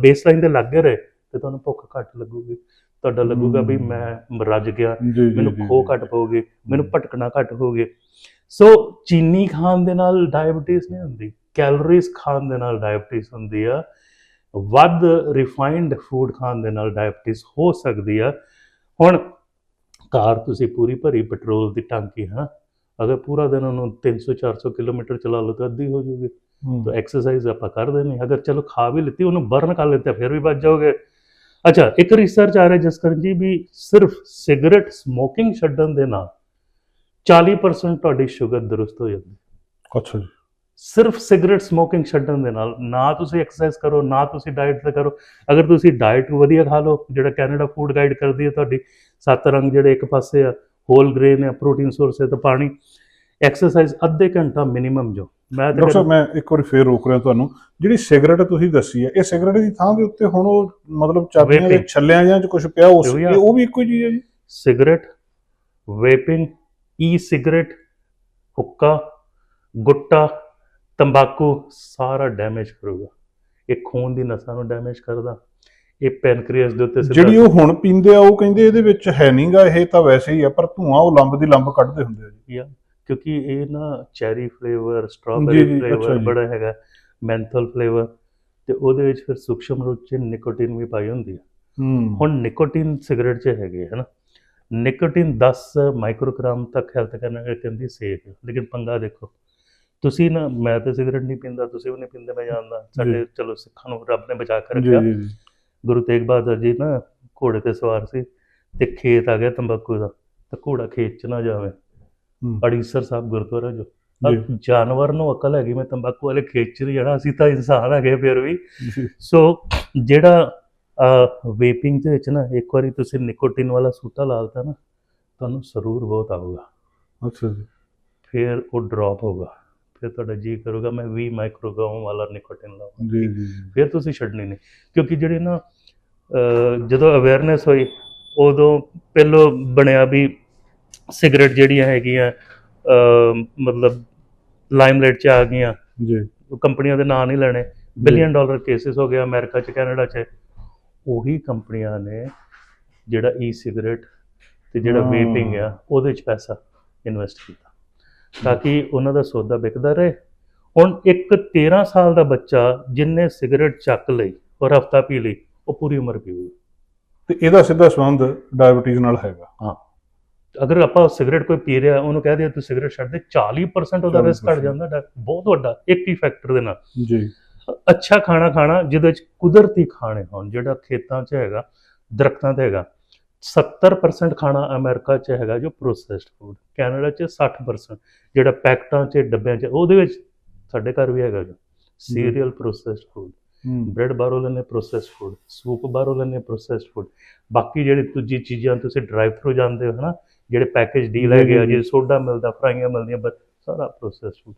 ਬੇਸਲਾਈਨ ਦੇ ਲੱਗੇ ਰਹੇ ਤੇ ਤੁਹਾਨੂੰ ਭੁੱਖ ਘੱਟ ਲੱਗੂਗੀ। ਤੁਹਾਡਾ ਲੱਗੂਗਾ ਵੀ। ਮੈਂ ਰੱਜ ਗਿਆ ਮੈਨੂੰ ਖੋ। ਘੱਟ ਪਊਗੀ ਮੈਨੂੰ ਭਟਕਣਾ ਘੱਟ ਹੋਗੇ ਸੋ ਚੀਨੀ ਖਾਣ ਦੇ ਨਾਲ ਡਾਇਬੀਟੀਜ਼ ਨਹੀਂ ਹੁੰਦੀ। ਕੈਲੋਰੀਜ਼ ਖਾਣ ਦੇ ਨਾਲ ਡਾਇਬੀਟੀਜ਼ ਹੁੰਦੀ ਆ ਵੱਧ ਰਿਫਾਈਨਡ ਫੂਡ ਖਾਣ ਦੇ ਨਾਲ ਡਾਇਬੀਟੀਜ਼ ਹੋ ਸਕਦੀ ਆ। ਹੁਣ ਕਾਰ ਤੁਸੀਂ ਪੂਰੀ ਭਰੀ ਪੈਟਰੋਲ ਦੀ ਟਾਂਕੀ ਹੈ ਅਗਰ ਪੂਰਾ ਦਿਨ ਉਹਨੂੰ 300 400 ਕਿਲੋਮੀਟਰ ਚਲਾ ਲਓ ਤਾਂ ਅੱਧੀ ਹੋ ਜੂਗੀ। ਤਾਂ ਐਕਸਰਸਾਈਜ਼ ਆਪਾਂ ਕਰਦੇ ਨਹੀਂ ਅਗਰ ਚਲੋ ਖਾ ਵੀ ਲਿੱਤੀ ਉਹਨੂੰ ਬਰਨ ਕਰ ਲੈਂਦੇ ਫਿਰ ਵੀ ਬਚ ਜਾਓਗੇ। ਅੱਛਾ ਇੱਕ ਰਿਸਰਚ ਆ ਰਿਹਾ ਜਿਸ ਕਰਨ ਜੀ ਵੀ ਸਿਰਫ ਸਿਗਰਟ ਸਮੋਕਿੰਗ ਛੱਡਣ ਦੇ ਨਾਲ 40% ਤੁਹਾਡੀ ਸ਼ੂਗਰ ਦਰੁਸਤ ਹੋ ਜਾਂਦੀ। ਅੱਛਾ ਜੀ। ਸਿਰਫ ਸਿਗਰਟ ਸਮੋਕਿੰਗ ਛੱਡਣ ਦੇ ਨਾਲ ਨਾ ਤੁਸੀਂ ਐਕਸਰਸਾਈਜ਼ ਕਰੋ ਨਾ ਤੁਸੀਂ ਡਾਈਟ ਤੇ ਕਰੋ ਅਗਰ ਤੁਸੀਂ ਡਾਈਟ ਵਧੀਆ ਖਾ ਲਓ ਜਿਹੜਾ ਕੈਨੇਡਾ ਫੂਡ ਗਾਈਡ ਕਰਦੀ ਹੈ ਤੁਹਾਡੀ ਸੱਤ ਰੰਗ ਜਿਹੜੇ ਇੱਕ ਪਾਸੇ ਆ ਹੋਲ ਗ੍ਰੇਨ ਹੈ ਪ੍ਰੋਟੀਨ ਸੋਰਸ ਹੈ ਤੇ ਪਾਣੀ ਐਕਸਰਸਾਈਜ਼ ਅੱਧੇ ਘੰਟਾ ਮਿਨੀਮਮ ਜੋ ਮੈਂ ਡਾਕਟਰ ਸਾਹਿਬ ਮੈਂ ਇੱਕ ਵਾਰੀ ਫੇਰ ਰੋਕ ਰਿਹਾ ਤੁਹਾਨੂੰ ਜਿਹੜੀ ਸਿਗਰਟ ਤੁਸੀਂ ਦੱਸੀ ਹੈ ਇਹ ਸਿਗਰਟ ਦੀ ਥਾਂ ਦੇ ਉੱਤੇ ਹੁਣ ਉਹ ਮਤਲਬ ਚਾਬੀਆਂ ਦੇ। ਛੱਲਿਆਂ ਜਾਂ ਕੁਝ ਪਿਆ ਉਸ ਉਹੀ ਆ। ਇਹ ਉਹ ਵੀ ਇੱਕੋ ਚੀਜ਼ ਹੈ ਜੀ ਸਿਗਰਟ ਵੇਪਿੰਗ ਈ ਸਿਗਰਟ ਹੁੱਕਾ ਗੁੱਟਾ ਤੰਬਾਕੂ ਸਾਰਾ ਡੈਮੇਜ ਕਰੂਗਾ। ਇਹ ਖੂਨ ਦੀ ਨਸਾਂ ਨੂੰ ਡੈਮੇਜ ਕਰਦਾ। ਇਹ ਪੈਨਕ੍ਰੀਅਸ ਦੇ ਉੱਤੇ ਸਿੱਧਾ- ਜਿਹੜੀ ਉਹ ਹੁਣ ਪੀਂਦੇ ਆ ਉਹ ਕਹਿੰਦੇ ਇਹਦੇ ਵਿੱਚ ਹੈ ਨਹੀਂਗਾ ਇਹ ਤਾਂ ਵੈਸੇ ਹੀ ਆ ਪਰ ਧੂਆਂ ਉਹ ਲੰਬ ਦੀ ਲੰਬ ਕੱਢਦੇ ਹੁੰਦੇ ਆ ਜੀ। ਕਿਉਂਕਿ ਇਹ ਨਾ ਚੈਰੀ ਫਲੇਵਰ ਜੀ, ਸਟ੍ਰਾਬੇਰੀ ਅੱਛਾ ਫਲੇਵਰ ਜੀ। ਬੜਾ ਹੈਗਾ ਮੈਂਥਲ ਫਲੇਵਰ ਤੇ ਉਹਦੇ ਵਿੱਚ ਫਿਰ ਸੂਖਸ਼ਮ ਰੂਪ ਚ ਨਿਕੋਟਿਨ ਵੀ ਪਾਈ ਹੁੰਦੀ ਹੈ ਹੂੰ। ਹੁਣ ਨਿਕੋਟਿਨ ਸਿਗਰਟ 'ਚ ਹੈਗੇ ਹੈ ਨਾ ਨਿਕੋਟਿਨ 10 ਮਾਈਕਰੋਗ੍ਰਾਮ ਤੱਕ ਹੈਲਥ ਕਰਨਾ ਕਹਿੰਦੀ ਸੇਫ ਹੈ ਲੇਕਿਨ ਪੰਗਾ ਦੇਖੋ। ਤੁਸੀਂ ਨਾ ਮੈਂ ਤਾਂ ਸਿਗਰਟ ਨਹੀਂ ਪੀਂਦਾ ਤੁਸੀਂ ਵੀ ਨਹੀਂ ਪੀਂਦੇ ਮੈਂ ਜਾਣਦਾ। ਸਾਡੇ ਚਲੋ ਸਿੱਖਾਂ ਨੂੰ ਰੱਬ ਨੇ ਬਚਾ ਕੇ ਰੱਖਿਆ। ਗੁਰੂ ਤੇਗ ਬਹਾਦਰ ਜੀ ਨਾ ਘੋੜੇ ਤੇ ਸਵਾਰ ਸੀ ਤੇ ਖੇਤ ਆ ਗਿਆ ਤੰਬਾਕੂ ਦਾ ਤਾਂ ਘੋੜਾ ਖੇਤ 'ਚ ਨਾ ਜਾਵੇ। ਅੜੀਸਰ ਸਾਹਿਬ ਗੁਰਦੁਆਰਾ ਜੋ। ਜਾਨਵਰ ਨੂੰ ਅਕਲ ਹੈਗੀ ਮੈਂ ਤੰਬਾਕੂ ਵਾਲੇ ਖੇਤ 'ਚ ਜਾਣਾ ਅਸੀਂ ਤਾਂ ਇਨਸਾਨ ਹੈਗੇ ਫਿਰ ਵੀ। ਸੋ ਜਿਹੜਾ ਵੇਪਿੰਗ ਦੇ ਵਿੱਚ ਨਾ ਇੱਕ ਵਾਰੀ ਤੁਸੀਂ ਨਿਕੋਟਿਨ ਵਾਲਾ ਸੂਟਾ ਲਾ ਦਿੱਤਾ ਨਾ ਤੁਹਾਨੂੰ ਸਰੂਰ ਬਹੁਤ ਆਊਗਾ। ਅੱਛਾ ਜੀ। ਫਿਰ ਉਹ ਡ੍ਰੌਪ ਹੋਗਾ ਫਿਰ ਤੁਹਾਡਾ ਜੀ ਕਰੂਗਾ ਮੈਂ 20 ਮਾਈਕਰੋਗ੍ਰਾਮ ਵਾਲਾ ਨਿਕੋਟਿਨ ਲਾਵਾਂ ਜੀ ਜੀ। ਫਿਰ ਤੁਸੀਂ ਛੱਡਣੀ ਨਹੀਂ। ਕਿਉਂਕਿ ਜਿਹੜੀ ਨਾ ਜਦੋਂ ਅਵੇਅਰਨੈਸ ਹੋਈ ਉਦੋਂ ਪਹਿਲੋਂ ਬਣਿਆ ਵੀ ਸਿਗਰਟ ਜਿਹੜੀਆਂ ਹੈਗੀਆਂ ਮਤਲਬ ਲਾਈਮਲਾਈਟ 'ਚ ਆ ਗਈਆਂ। ਜੀ। ਕੰਪਨੀਆਂ ਦੇ ਨਾਂ ਨਹੀਂ ਲੈਣੇ। ਬਿਲੀਅਨ ਡਾਲਰ ਕੇਸਿਸ ਹੋ ਗਿਆ ਅਮਰੀਕਾ 'ਚ ਕੈਨੇਡਾ 'ਚ। ਉਹੀ ਕੰਪਨੀਆਂ ਨੇ ਜਿਹੜਾ ਈ ਸਿਗਰਟ ਤੇ ਜਿਹੜਾ। ਵੇਪਿੰਗ ਆ ਉਹਦੇ 'ਚ ਪੈਸਾ ਇਨਵੈਸਟ ਕੀਤਾ। ਤਾਂ ਕਿ ਉਹਨਾਂ ਦਾ ਸੌਦਾ ਵਿਕਦਾ ਰਹੇ। ਹੁਣ ਇੱਕ 13 ਸਾਲ ਦਾ ਬੱਚਾ ਜਿੰਨੇ ਸਿਗਰਟ ਚੱਕ ਲਈ ਔਰ ਹਫਤਾ ਪੀ ਲਈ ਉਹ ਪੂਰੀ ਉਮਰ ਪੀਊਗਾ ਤੇ ਇਹਦਾ ਸਿੱਧਾ ਸੰਬੰਧ ਡਾਇਬੀਟੀਜ਼ ਨਾਲ ਹੈਗਾ। ਅਗਰ ਆਪਾਂ ਸਿਗਰਟ ਕੋਈ ਪੀ ਰਿਹਾ ਉਹਨੂੰ ਕਹਿ ਦਿਆ ਤੂੰ ਸਿਗਰਟ ਛੱਡ ਦੇ 40% ਉਹਦਾ ਰਿਸਕ ਘਟ 40% ਜਾਂਦਾ ਬਹੁਤ ਵੱਡਾ ਇੱਕ ਹੀ ਫੈਕਟਰ ਦੇ ਨਾਲ। ਜੀ। ਅੱਛਾ ਖਾਣਾ ਖਾਣਾ ਜਿਹਦੇ ਵਿੱਚ ਕੁਦਰਤੀ ਖਾਣੇ ਹੋਣ ਜਿਹੜਾ ਖੇਤਾਂ 'ਚ ਹੈਗਾ ਦਰਖਤਾਂ 'ਤੇ ਹੈਗਾ 70% ਖਾਣਾ ਅਮਰੀਕਾ 'ਚ ਹੈਗਾ ਜੋ ਪ੍ਰੋਸੈਸਡ ਫੂਡ ਕੈਨੇਡਾ 'ਚ 60% ਜਿਹੜਾ ਪੈਕਟਾਂ 'ਚ ਡੱਬਿਆਂ 'ਚ ਉਹਦੇ ਵਿੱਚ ਸਾਡੇ ਘਰ ਵੀ ਹੈਗਾ ਜੋ ਸੀਰੀਅਲ ਪ੍ਰੋਸੈਸਡ ਫੂਡ ਬ੍ਰੈਡ ਬਾਹਰੋਂ ਲੈਣੇ ਪ੍ਰੋਸੈਸਡ ਫੂਡ ਸੂਪ ਬਾਹਰੋਂ ਲੈਣੇ ਪ੍ਰੋਸੈਸਡ ਫੂਡ ਬਾਕੀ ਜਿਹੜੇ ਦੂਜੀ ਚੀਜ਼ਾਂ ਤੁਸੀਂ ਡਰਾਈਵ ਥਰੂ ਜਾਂਦੇ ਹੋ ਹਨਾ ਜਿਹੜੇ ਪੈਕੇਜ ਡੀਲ ਹੈਗੇ ਆ ਜੀ, ਜੇ ਸੋਡਾ ਮਿਲਦਾ ਫਰਾਈਆਂ ਮਿਲਦੀਆਂ ਬਸ ਸਾਰਾ ਪ੍ਰੋਸੈਸਡ ਫੂਡ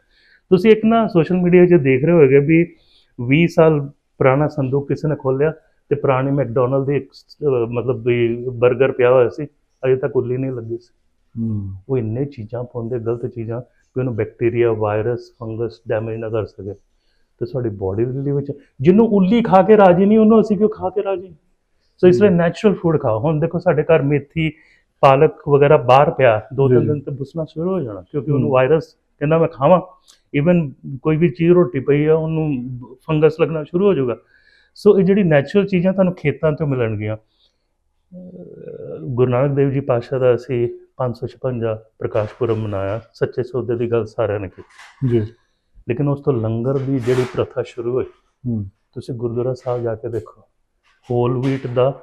ਤੁਸੀਂ ਇੱਕ ਨਾ ਸੋਸ਼ਲ ਮੀਡੀਆ 'ਚ ਦੇਖ ਰਹੇ ਹੋਗੇ ਵੀ 20 ਸਾਲ ਪੁਰਾਣਾ ਸੰਦੂਕ ਕਿਸੇ ਨੇ ਖੋਲਿਆ ਤੇ ਪੁਰਾਣੀ ਮੈਕਡੋਨਲਡ ਦੀ ਮਤਲਬ ਵੀ 버ਗਰ ਪਿਆ ਹੋਇਆ ਸੀ ਅਜੇ ਤੱਕ ਉੱਲੀ ਨਹੀਂ ਲੱਗੀ ਸੀ। ਹੂੰ। ਉਹ ਇੰਨੇ ਚੀਜ਼ਾਂ ਪਾਉਂਦੇ ਗਲਤ ਚੀਜ਼ਾਂ ਕਿ ਉਹਨੂੰ ਬੈਕਟੀਰੀਆ ਵਾਇਰਸ ਫੰਗਸ ਡੈਮੇਜ ਨਾ ਕਰ ਸਕੇ। ਤੇ ਸਾਡੀ ਬੋਡੀ ਦੇ ਵਿੱਚ ਜਿਹਨੂੰ ਉੱਲੀ ਖਾ ਕੇ ਰਾਜੀ ਨਹੀਂ ਉਹਨੂੰ ਅਸੀਂ ਕਿਉਂ ਖਾ ਕੇ ਰਾਜੀ? ਸੋ ਇਸ ਲਈ ਨੈਚੁਰਲ ਫੂਡ ਖਾਓ। ਹੁਣ ਦੇਖੋ ਸਾਡੇ ਘਰ ਮੇਥੀ ਪਾਲਕ ਵਗੈਰਾ ਬਾਹਰ ਪਿਆ। ਦੋ ਤਿੰਨ। ਦਿਨ ਤੇ ਬੁਸਣਾ ਸ਼ੁਰੂ ਹੋ ਜਾਣਾ ਕਿਉਂਕਿ ਉਹਨੂੰ। ਵਾਇਰਸ ਕਹਿੰਦਾ ਮੈਂ ਖਾਵਾਂ। ਇਵਨ ਕੋਈ ਵੀ ਚੀਜ਼ ਰੋਟੀ ਪਈ ਆ ਉਹਨੂੰ ਫੰਗਸ ਲੱਗਣਾ ਸ਼ੁਰੂ ਹੋ ਜਾਊਗਾ। ਸੋ ਇਹ ਜਿਹੜੀ ਨੈਚੁਰਲ ਚੀਜ਼ਾਂ ਤੁਹਾਨੂੰ ਖੇਤਾਂ ਤੋਂ ਮਿਲਣਗੀਆਂ ਗੁਰੂ ਨਾਨਕ ਦੇਵ ਜੀ ਪਾਤਸ਼ਾਹ ਦਾ ਅਸੀਂ 556 ਪ੍ਰਕਾਸ਼ ਪੁਰਬ ਮਨਾਇਆ ਸੱਚੇ ਸੌਦੇ ਦੀ ਗੱਲ ਸਾਰਿਆਂ ਨੇ ਕੀਤੀ। ਜੀ। ਲੇਕਿਨ ਉਸ ਤੋਂ ਲੰਗਰ ਦੀ ਜਿਹੜੀ ਪ੍ਰਥਾ ਸ਼ੁਰੂ ਹੋਈ ਤੁਸੀਂ ਗੁਰਦੁਆਰਾ ਸਾਹਿਬ ਜਾ ਕੇ ਦੇਖੋ ਹੋਲ ਵੀਟ ਦਾ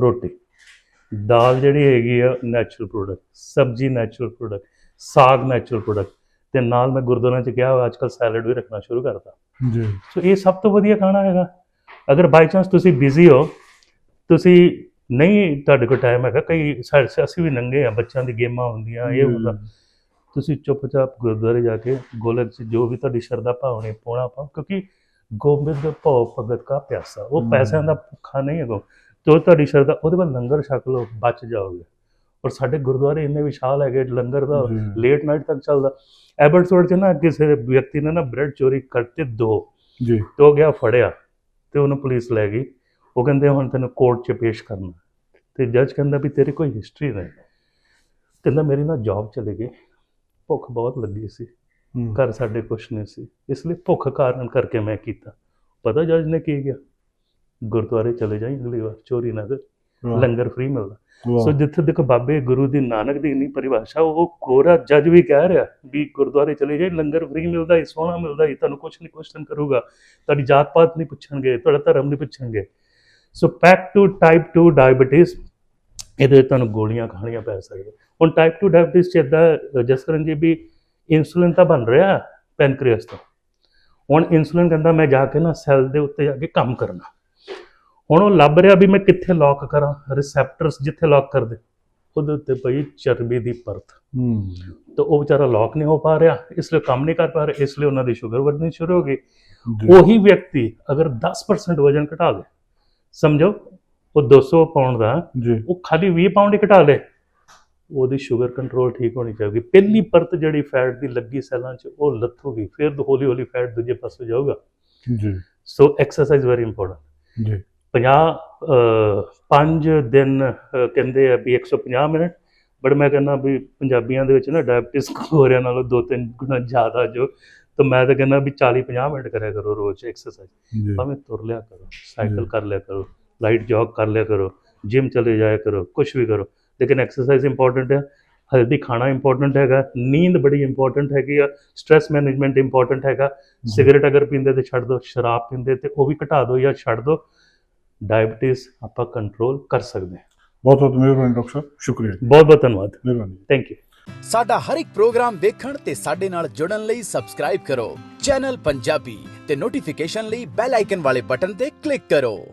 ਰੋਟੀ ਦਾਲ ਜਿਹੜੀ ਹੈਗੀ ਆ ਨੈਚੁਰਲ ਪ੍ਰੋਡਕਟ ਸਬਜ਼ੀ ਨੈਚੁਰਲ ਪ੍ਰੋਡਕਟ ਸਾਗ ਨੈਚੁਰਲ ਪ੍ਰੋਡਕਟ ਤੇ ਨਾਲ ਮੈਂ ਗੁਰਦੁਆਰਿਆਂ 'ਚ ਗਿਆ ਅੱਜ ਕੱਲ ਸੈਲਡ ਵੀ ਰੱਖਣਾ ਸ਼ੁਰੂ ਕਰਤਾ। ਜੀ। ਸੋ ਇਹ ਸਭ ਤੋਂ ਵਧੀਆ ਖਾਣਾ ਹੈਗਾ। ਅਗਰ ਬਾਈ ਚਾਂਸ ਤੁਸੀਂ ਬਿਜ਼ੀ ਹੋ ਤੁਸੀਂ ਨਹੀਂ ਤੁਹਾਡੇ ਕੋਲ ਟਾਈਮ ਹੈਗਾ ਕਈ ਸਾਡੇ ਅਸੀਂ ਵੀ ਨੰਗੇ ਆ ਬੱਚਿਆਂ ਦੀ ਗੇਮਾਂ ਹੁੰਦੀਆਂ ਇਹ ਹੁੰਦਾ। ਤੁਸੀਂ ਚੁੱਪਚਾਪ ਗੁਰਦੁਆਰੇ ਜਾ ਕੇ ਗੋਲਕ 'ਚ ਜੋ ਵੀ ਤੁਹਾਡੀ ਸ਼ਰਧਾ ਭਾਵਨੇ ਪੋਣਾ ਪਾਓ ਕਿਉਂਕਿ ਗੋਬਿੰਦ ਭਉ ਭਗਤ ਕਾ ਪਿਆਸਾ ਉਹ। ਪੈਸਿਆਂ ਦਾ ਭੁੱਖਾ ਨਹੀਂ ਹੈਗਾ। ਜੋ ਤੁਹਾਡੀ ਸ਼ਰਧਾ ਉਹਦੇ ਬਾਅਦ ਲੰਗਰ ਛਕ ਲਓ ਬਚ ਜਾਓਗੇ। ਔਰ ਸਾਡੇ ਗੁਰਦੁਆਰੇ ਇੰਨੇ ਵਿਸ਼ਾਲ ਹੈਗੇ ਲੰਗਰ ਦਾ। ਲੇਟ ਨਾਈਟ ਤੱਕ ਚੱਲਦਾ। ਐਬਰਟਸਵਰਡ 'ਚ ਨਾ ਕਿਸੇ ਵਿਅਕਤੀ ਨੇ ਨਾ ਬ੍ਰੈਡ ਚੋਰੀ ਕਰਤੇ ਦੋ। ਜੀ। ਤੇ ਗਿਆ ਫੜਿਆ। ਤੇ ਉਹਨੂੰ ਪੁਲਿਸ ਲੈ ਗਈ। ਉਹ ਕਹਿੰਦੇ ਹੁਣ ਤੈਨੂੰ ਕੋਰਟ 'ਚ ਪੇਸ਼ ਕਰਨਾ। ਤੇ ਜੱਜ ਕਹਿੰਦਾ ਵੀ ਤੇਰੀ ਕੋਈ ਹਿਸਟਰੀ ਨਹੀਂ। ਕਹਿੰਦਾ ਮੇਰੀ ਨਾ ਜੌਬ ਚਲੀ ਗਈ। ਭੁੱਖ ਬਹੁਤ ਲੱਗੀ ਸੀ। ਘਰ ਸਾਡੇ ਕੁਛ ਨਹੀਂ ਸੀ। ਇਸ ਲਈ ਭੁੱਖ ਕਾਰਨ ਕਰਕੇ ਮੈਂ ਕੀਤਾ। ਪਤਾ ਜੱਜ ਨੇ ਕੀ ਕਿਹਾ? ਗੁਰਦੁਆਰੇ ਚਲੇ ਜਾਈਂ ਅਗਲੀ ਵਾਰ ਚੋਰੀ ਨਾ ਕਰ। ਲੰਗਰ ਫ੍ਰੀ ਮਿਲਦਾ। ਸੋ ਜਿੱਥੇ ਦੇਖੋ ਬਾਬੇ ਗੁਰੂ ਦੀ ਨਾਨਕ ਦੀ ਨਹੀਂ ਪਰਿਭਾਸ਼ਾ ਉਹ ਕੋਰਾ ਜੱਜ ਵੀ ਕਹਿ ਰਿਹਾ ਵੀ ਗੁਰਦੁਆਰੇ ਚਲੇ ਜਾਈ ਲੰਗਰ ਫ੍ਰੀ ਮਿਲਦਾ ਹੀ ਸੋਹਣਾ ਮਿਲਦਾ ਹੀ ਤੁਹਾਨੂੰ ਕੁਝ ਨਹੀਂ ਕੁਐਸਚਨ ਕਰੂਗਾ। ਤੁਹਾਡੀ ਜਾਤ ਪਾਤ ਨਹੀਂ ਪੁੱਛਣਗੇ ਤੁਹਾਡਾ ਧਰਮ ਨਹੀਂ ਪੁੱਛਣਗੇ। So back to type 2 diabetes ਇਹਦੇ ਤੁਹਾਨੂੰ ਗੋਲੀਆਂ ਖਾਣੀਆਂ ਪੈ ਸਕਦੀਆਂ। ਹੁਣ ਟਾਈਪ 2 ਡਾਇਬੀਟੀਜ਼ ਚ ਇਦਾਂ ਜਸਕਰਨ ਜੀ ਵੀ ਇਨਸੂਲਿਨ ਤਾਂ ਬਣ ਰਿਹਾ ਪੈਨਕ੍ਰੀਅਸ ਤੋਂ। ਹੁਣ ਇਨਸੂਲਿਨ ਕਹਿੰਦਾ ਮੈਂ ਜਾ ਕੇ ਨਾ ਸੈੱਲ ਦੇ ਉੱਤੇ ਜਾ ਕੇ ਕੰਮ ਕਰਨਾ। ਹੁਣ ਉਹ ਲੱਭ ਰਿਹਾ ਵੀ ਮੈਂ ਕਿੱਥੇ ਲੌਕ ਕਰਾਂ ਰਿਸੈਪਟਰਸ ਜਿੱਥੇ ਲੌਕ ਕਰਦੇ ਉਹਦੇ ਉੱਤੇ ਪਈ ਚਰਬੀ ਦੀ ਪਰਤ। ਹੂੰ। ਤਾਂ ਉਹ ਵਿਚਾਰਾ ਲੌਕ ਨਹੀਂ ਹੋ ਪਾ ਰਿਹਾ ਇਸ ਲਈ ਕੰਮ ਨਹੀਂ ਕਰ ਪਾ ਰਿਹਾ ਇਸ ਲਈ ਉਹਨਾਂ ਦੀ ਸ਼ੂਗਰ ਵਧਣੀ ਸ਼ੁਰੂ ਹੋ ਗਈ। ਉਹੀ ਵਿਅਕਤੀ ਅਗਰ 10% ਵਜਨ ਘਟਾ ਲੇ ਸਮਝੋ ਉਹ 200 ਪਾਉਂਡ ਦਾ ਉਹ ਖਾਲੀ 20 ਪਾਉਂਡ ਹੀ ਘਟਾ ਲੇ ਉਹਦੀ ਸ਼ੂਗਰ ਕੰਟਰੋਲ ਠੀਕ ਹੋਣੀ ਚਾਹੀਦੀ। ਪਹਿਲੀ ਪਰਤ ਜਿਹੜੀ ਫੈਟ ਦੀ ਲੱਗੀ ਸੈੱਲਾਂ 'ਚ ਉਹ ਲੱਥੂਗੀ ਫਿਰ ਹੌਲੀ ਹੌਲੀ ਫੈਟ ਦੂਜੇ ਪਾਸੇ ਜਾਊਗਾ। ਜੀ। ਸੋ ਐਕਸਰਸਾਈਜ਼ ਵੈਰੀ ਇੰਪੋਰਟੈਂਟ ਜੀ। 50 ਪੰਜ ਦਿਨ ਕਹਿੰਦੇ ਆ ਵੀ 150 ਮਿੰਟ। ਬਟ ਮੈਂ ਕਹਿੰਦਾ ਵੀ ਪੰਜਾਬੀਆਂ ਦੇ ਵਿੱਚ ਨਾ ਡਾਇਬਟਿਸ ਹੋਰਿਆਂ ਨਾਲੋਂ ਦੋ ਤਿੰਨ ਗੁਣਾ ਜ਼ਿਆਦਾ ਜੋ। ਤਾਂ ਮੈਂ ਤਾਂ ਕਹਿੰਦਾ ਵੀ 40 50 ਮਿੰਟ ਕਰਿਆ ਕਰੋ ਰੋਜ਼ ਐਕਸਰਸਾਈਜ਼ ਭਾਵੇਂ ਤੁਰ ਲਿਆ ਕਰੋ ਸਾਈਕਲ। ਕਰ ਲਿਆ ਕਰੋ ਲਾਈਟ ਜੌਗ ਕਰ ਲਿਆ ਕਰੋ ਜਿਮ ਚਲੇ ਜਾਇਆ ਕਰੋ ਕੁਝ ਵੀ ਕਰੋ। ਲੇਕਿਨ ਐਕਸਰਸਾਈਜ਼ ਇੰਪੋਰਟੈਂਟ ਹੈ ਹੈਲਦੀ ਖਾਣਾ ਇੰਪੋਰਟੈਂਟ ਹੈਗਾ ਨੀਂਦ ਬੜੀ ਇੰਪੋਰਟੈਂਟ ਹੈਗੀ ਆ ਸਟ्रेस ਮੈਨੇਜਮੈਂਟ ਇੰਪੋਰਟੈਂਟ ਹੈਗਾ। ਸਿਗਰਟ ਅਗਰ ਪੀਂਦੇ ਤੇ ਛੱਡ ਦਿਓ ਸ਼ਰਾਬ ਪੀਂਦੇ ਤੇ ਉਹ ਵੀ ਘਟਾ ਦਿਓ ਜਾਂ ਛੱਡ ਦਿਓ ਡਾਇਬੀਟਿਸ ਆਪਾਂ ਕੰਟਰੋਲ ਕਰ ਸਕਦੇ ਹਾਂ। ਬਹੁਤ ਬਹੁਤ ਮਿਹਰਬਾਨੀ ਡਾਕਟਰ ਸਾਹਿਬ ਸ਼ੁਕਰੀਆ ਬਹੁਤ ਬਹੁਤ ਧੰਨਵਾਦ। ਮਿਹਰਬਾਨੀ ਥੈਂਕ ਯੂ ਸਾਡਾ ਹਰ ਇੱਕ ਪ੍ਰੋਗਰਾਮ ਵੇਖਣ ਤੇ ਸਾਡੇ ਨਾਲ ਜੁੜਨ ਲਈ ਸਬਸਕ੍ਰਾਈਬ ਕਰੋ। ਚੈਨਲ ਪੰਜਾਬੀ ਤੇ ਨੋਟੀਫਿਕੇਸ਼ਨ ਲਈ ਬੈਲ ਆਈਕਨ ਵਾਲੇ ਬਟਨ ਤੇ ਕਲਿੱਕ ਕਰੋ।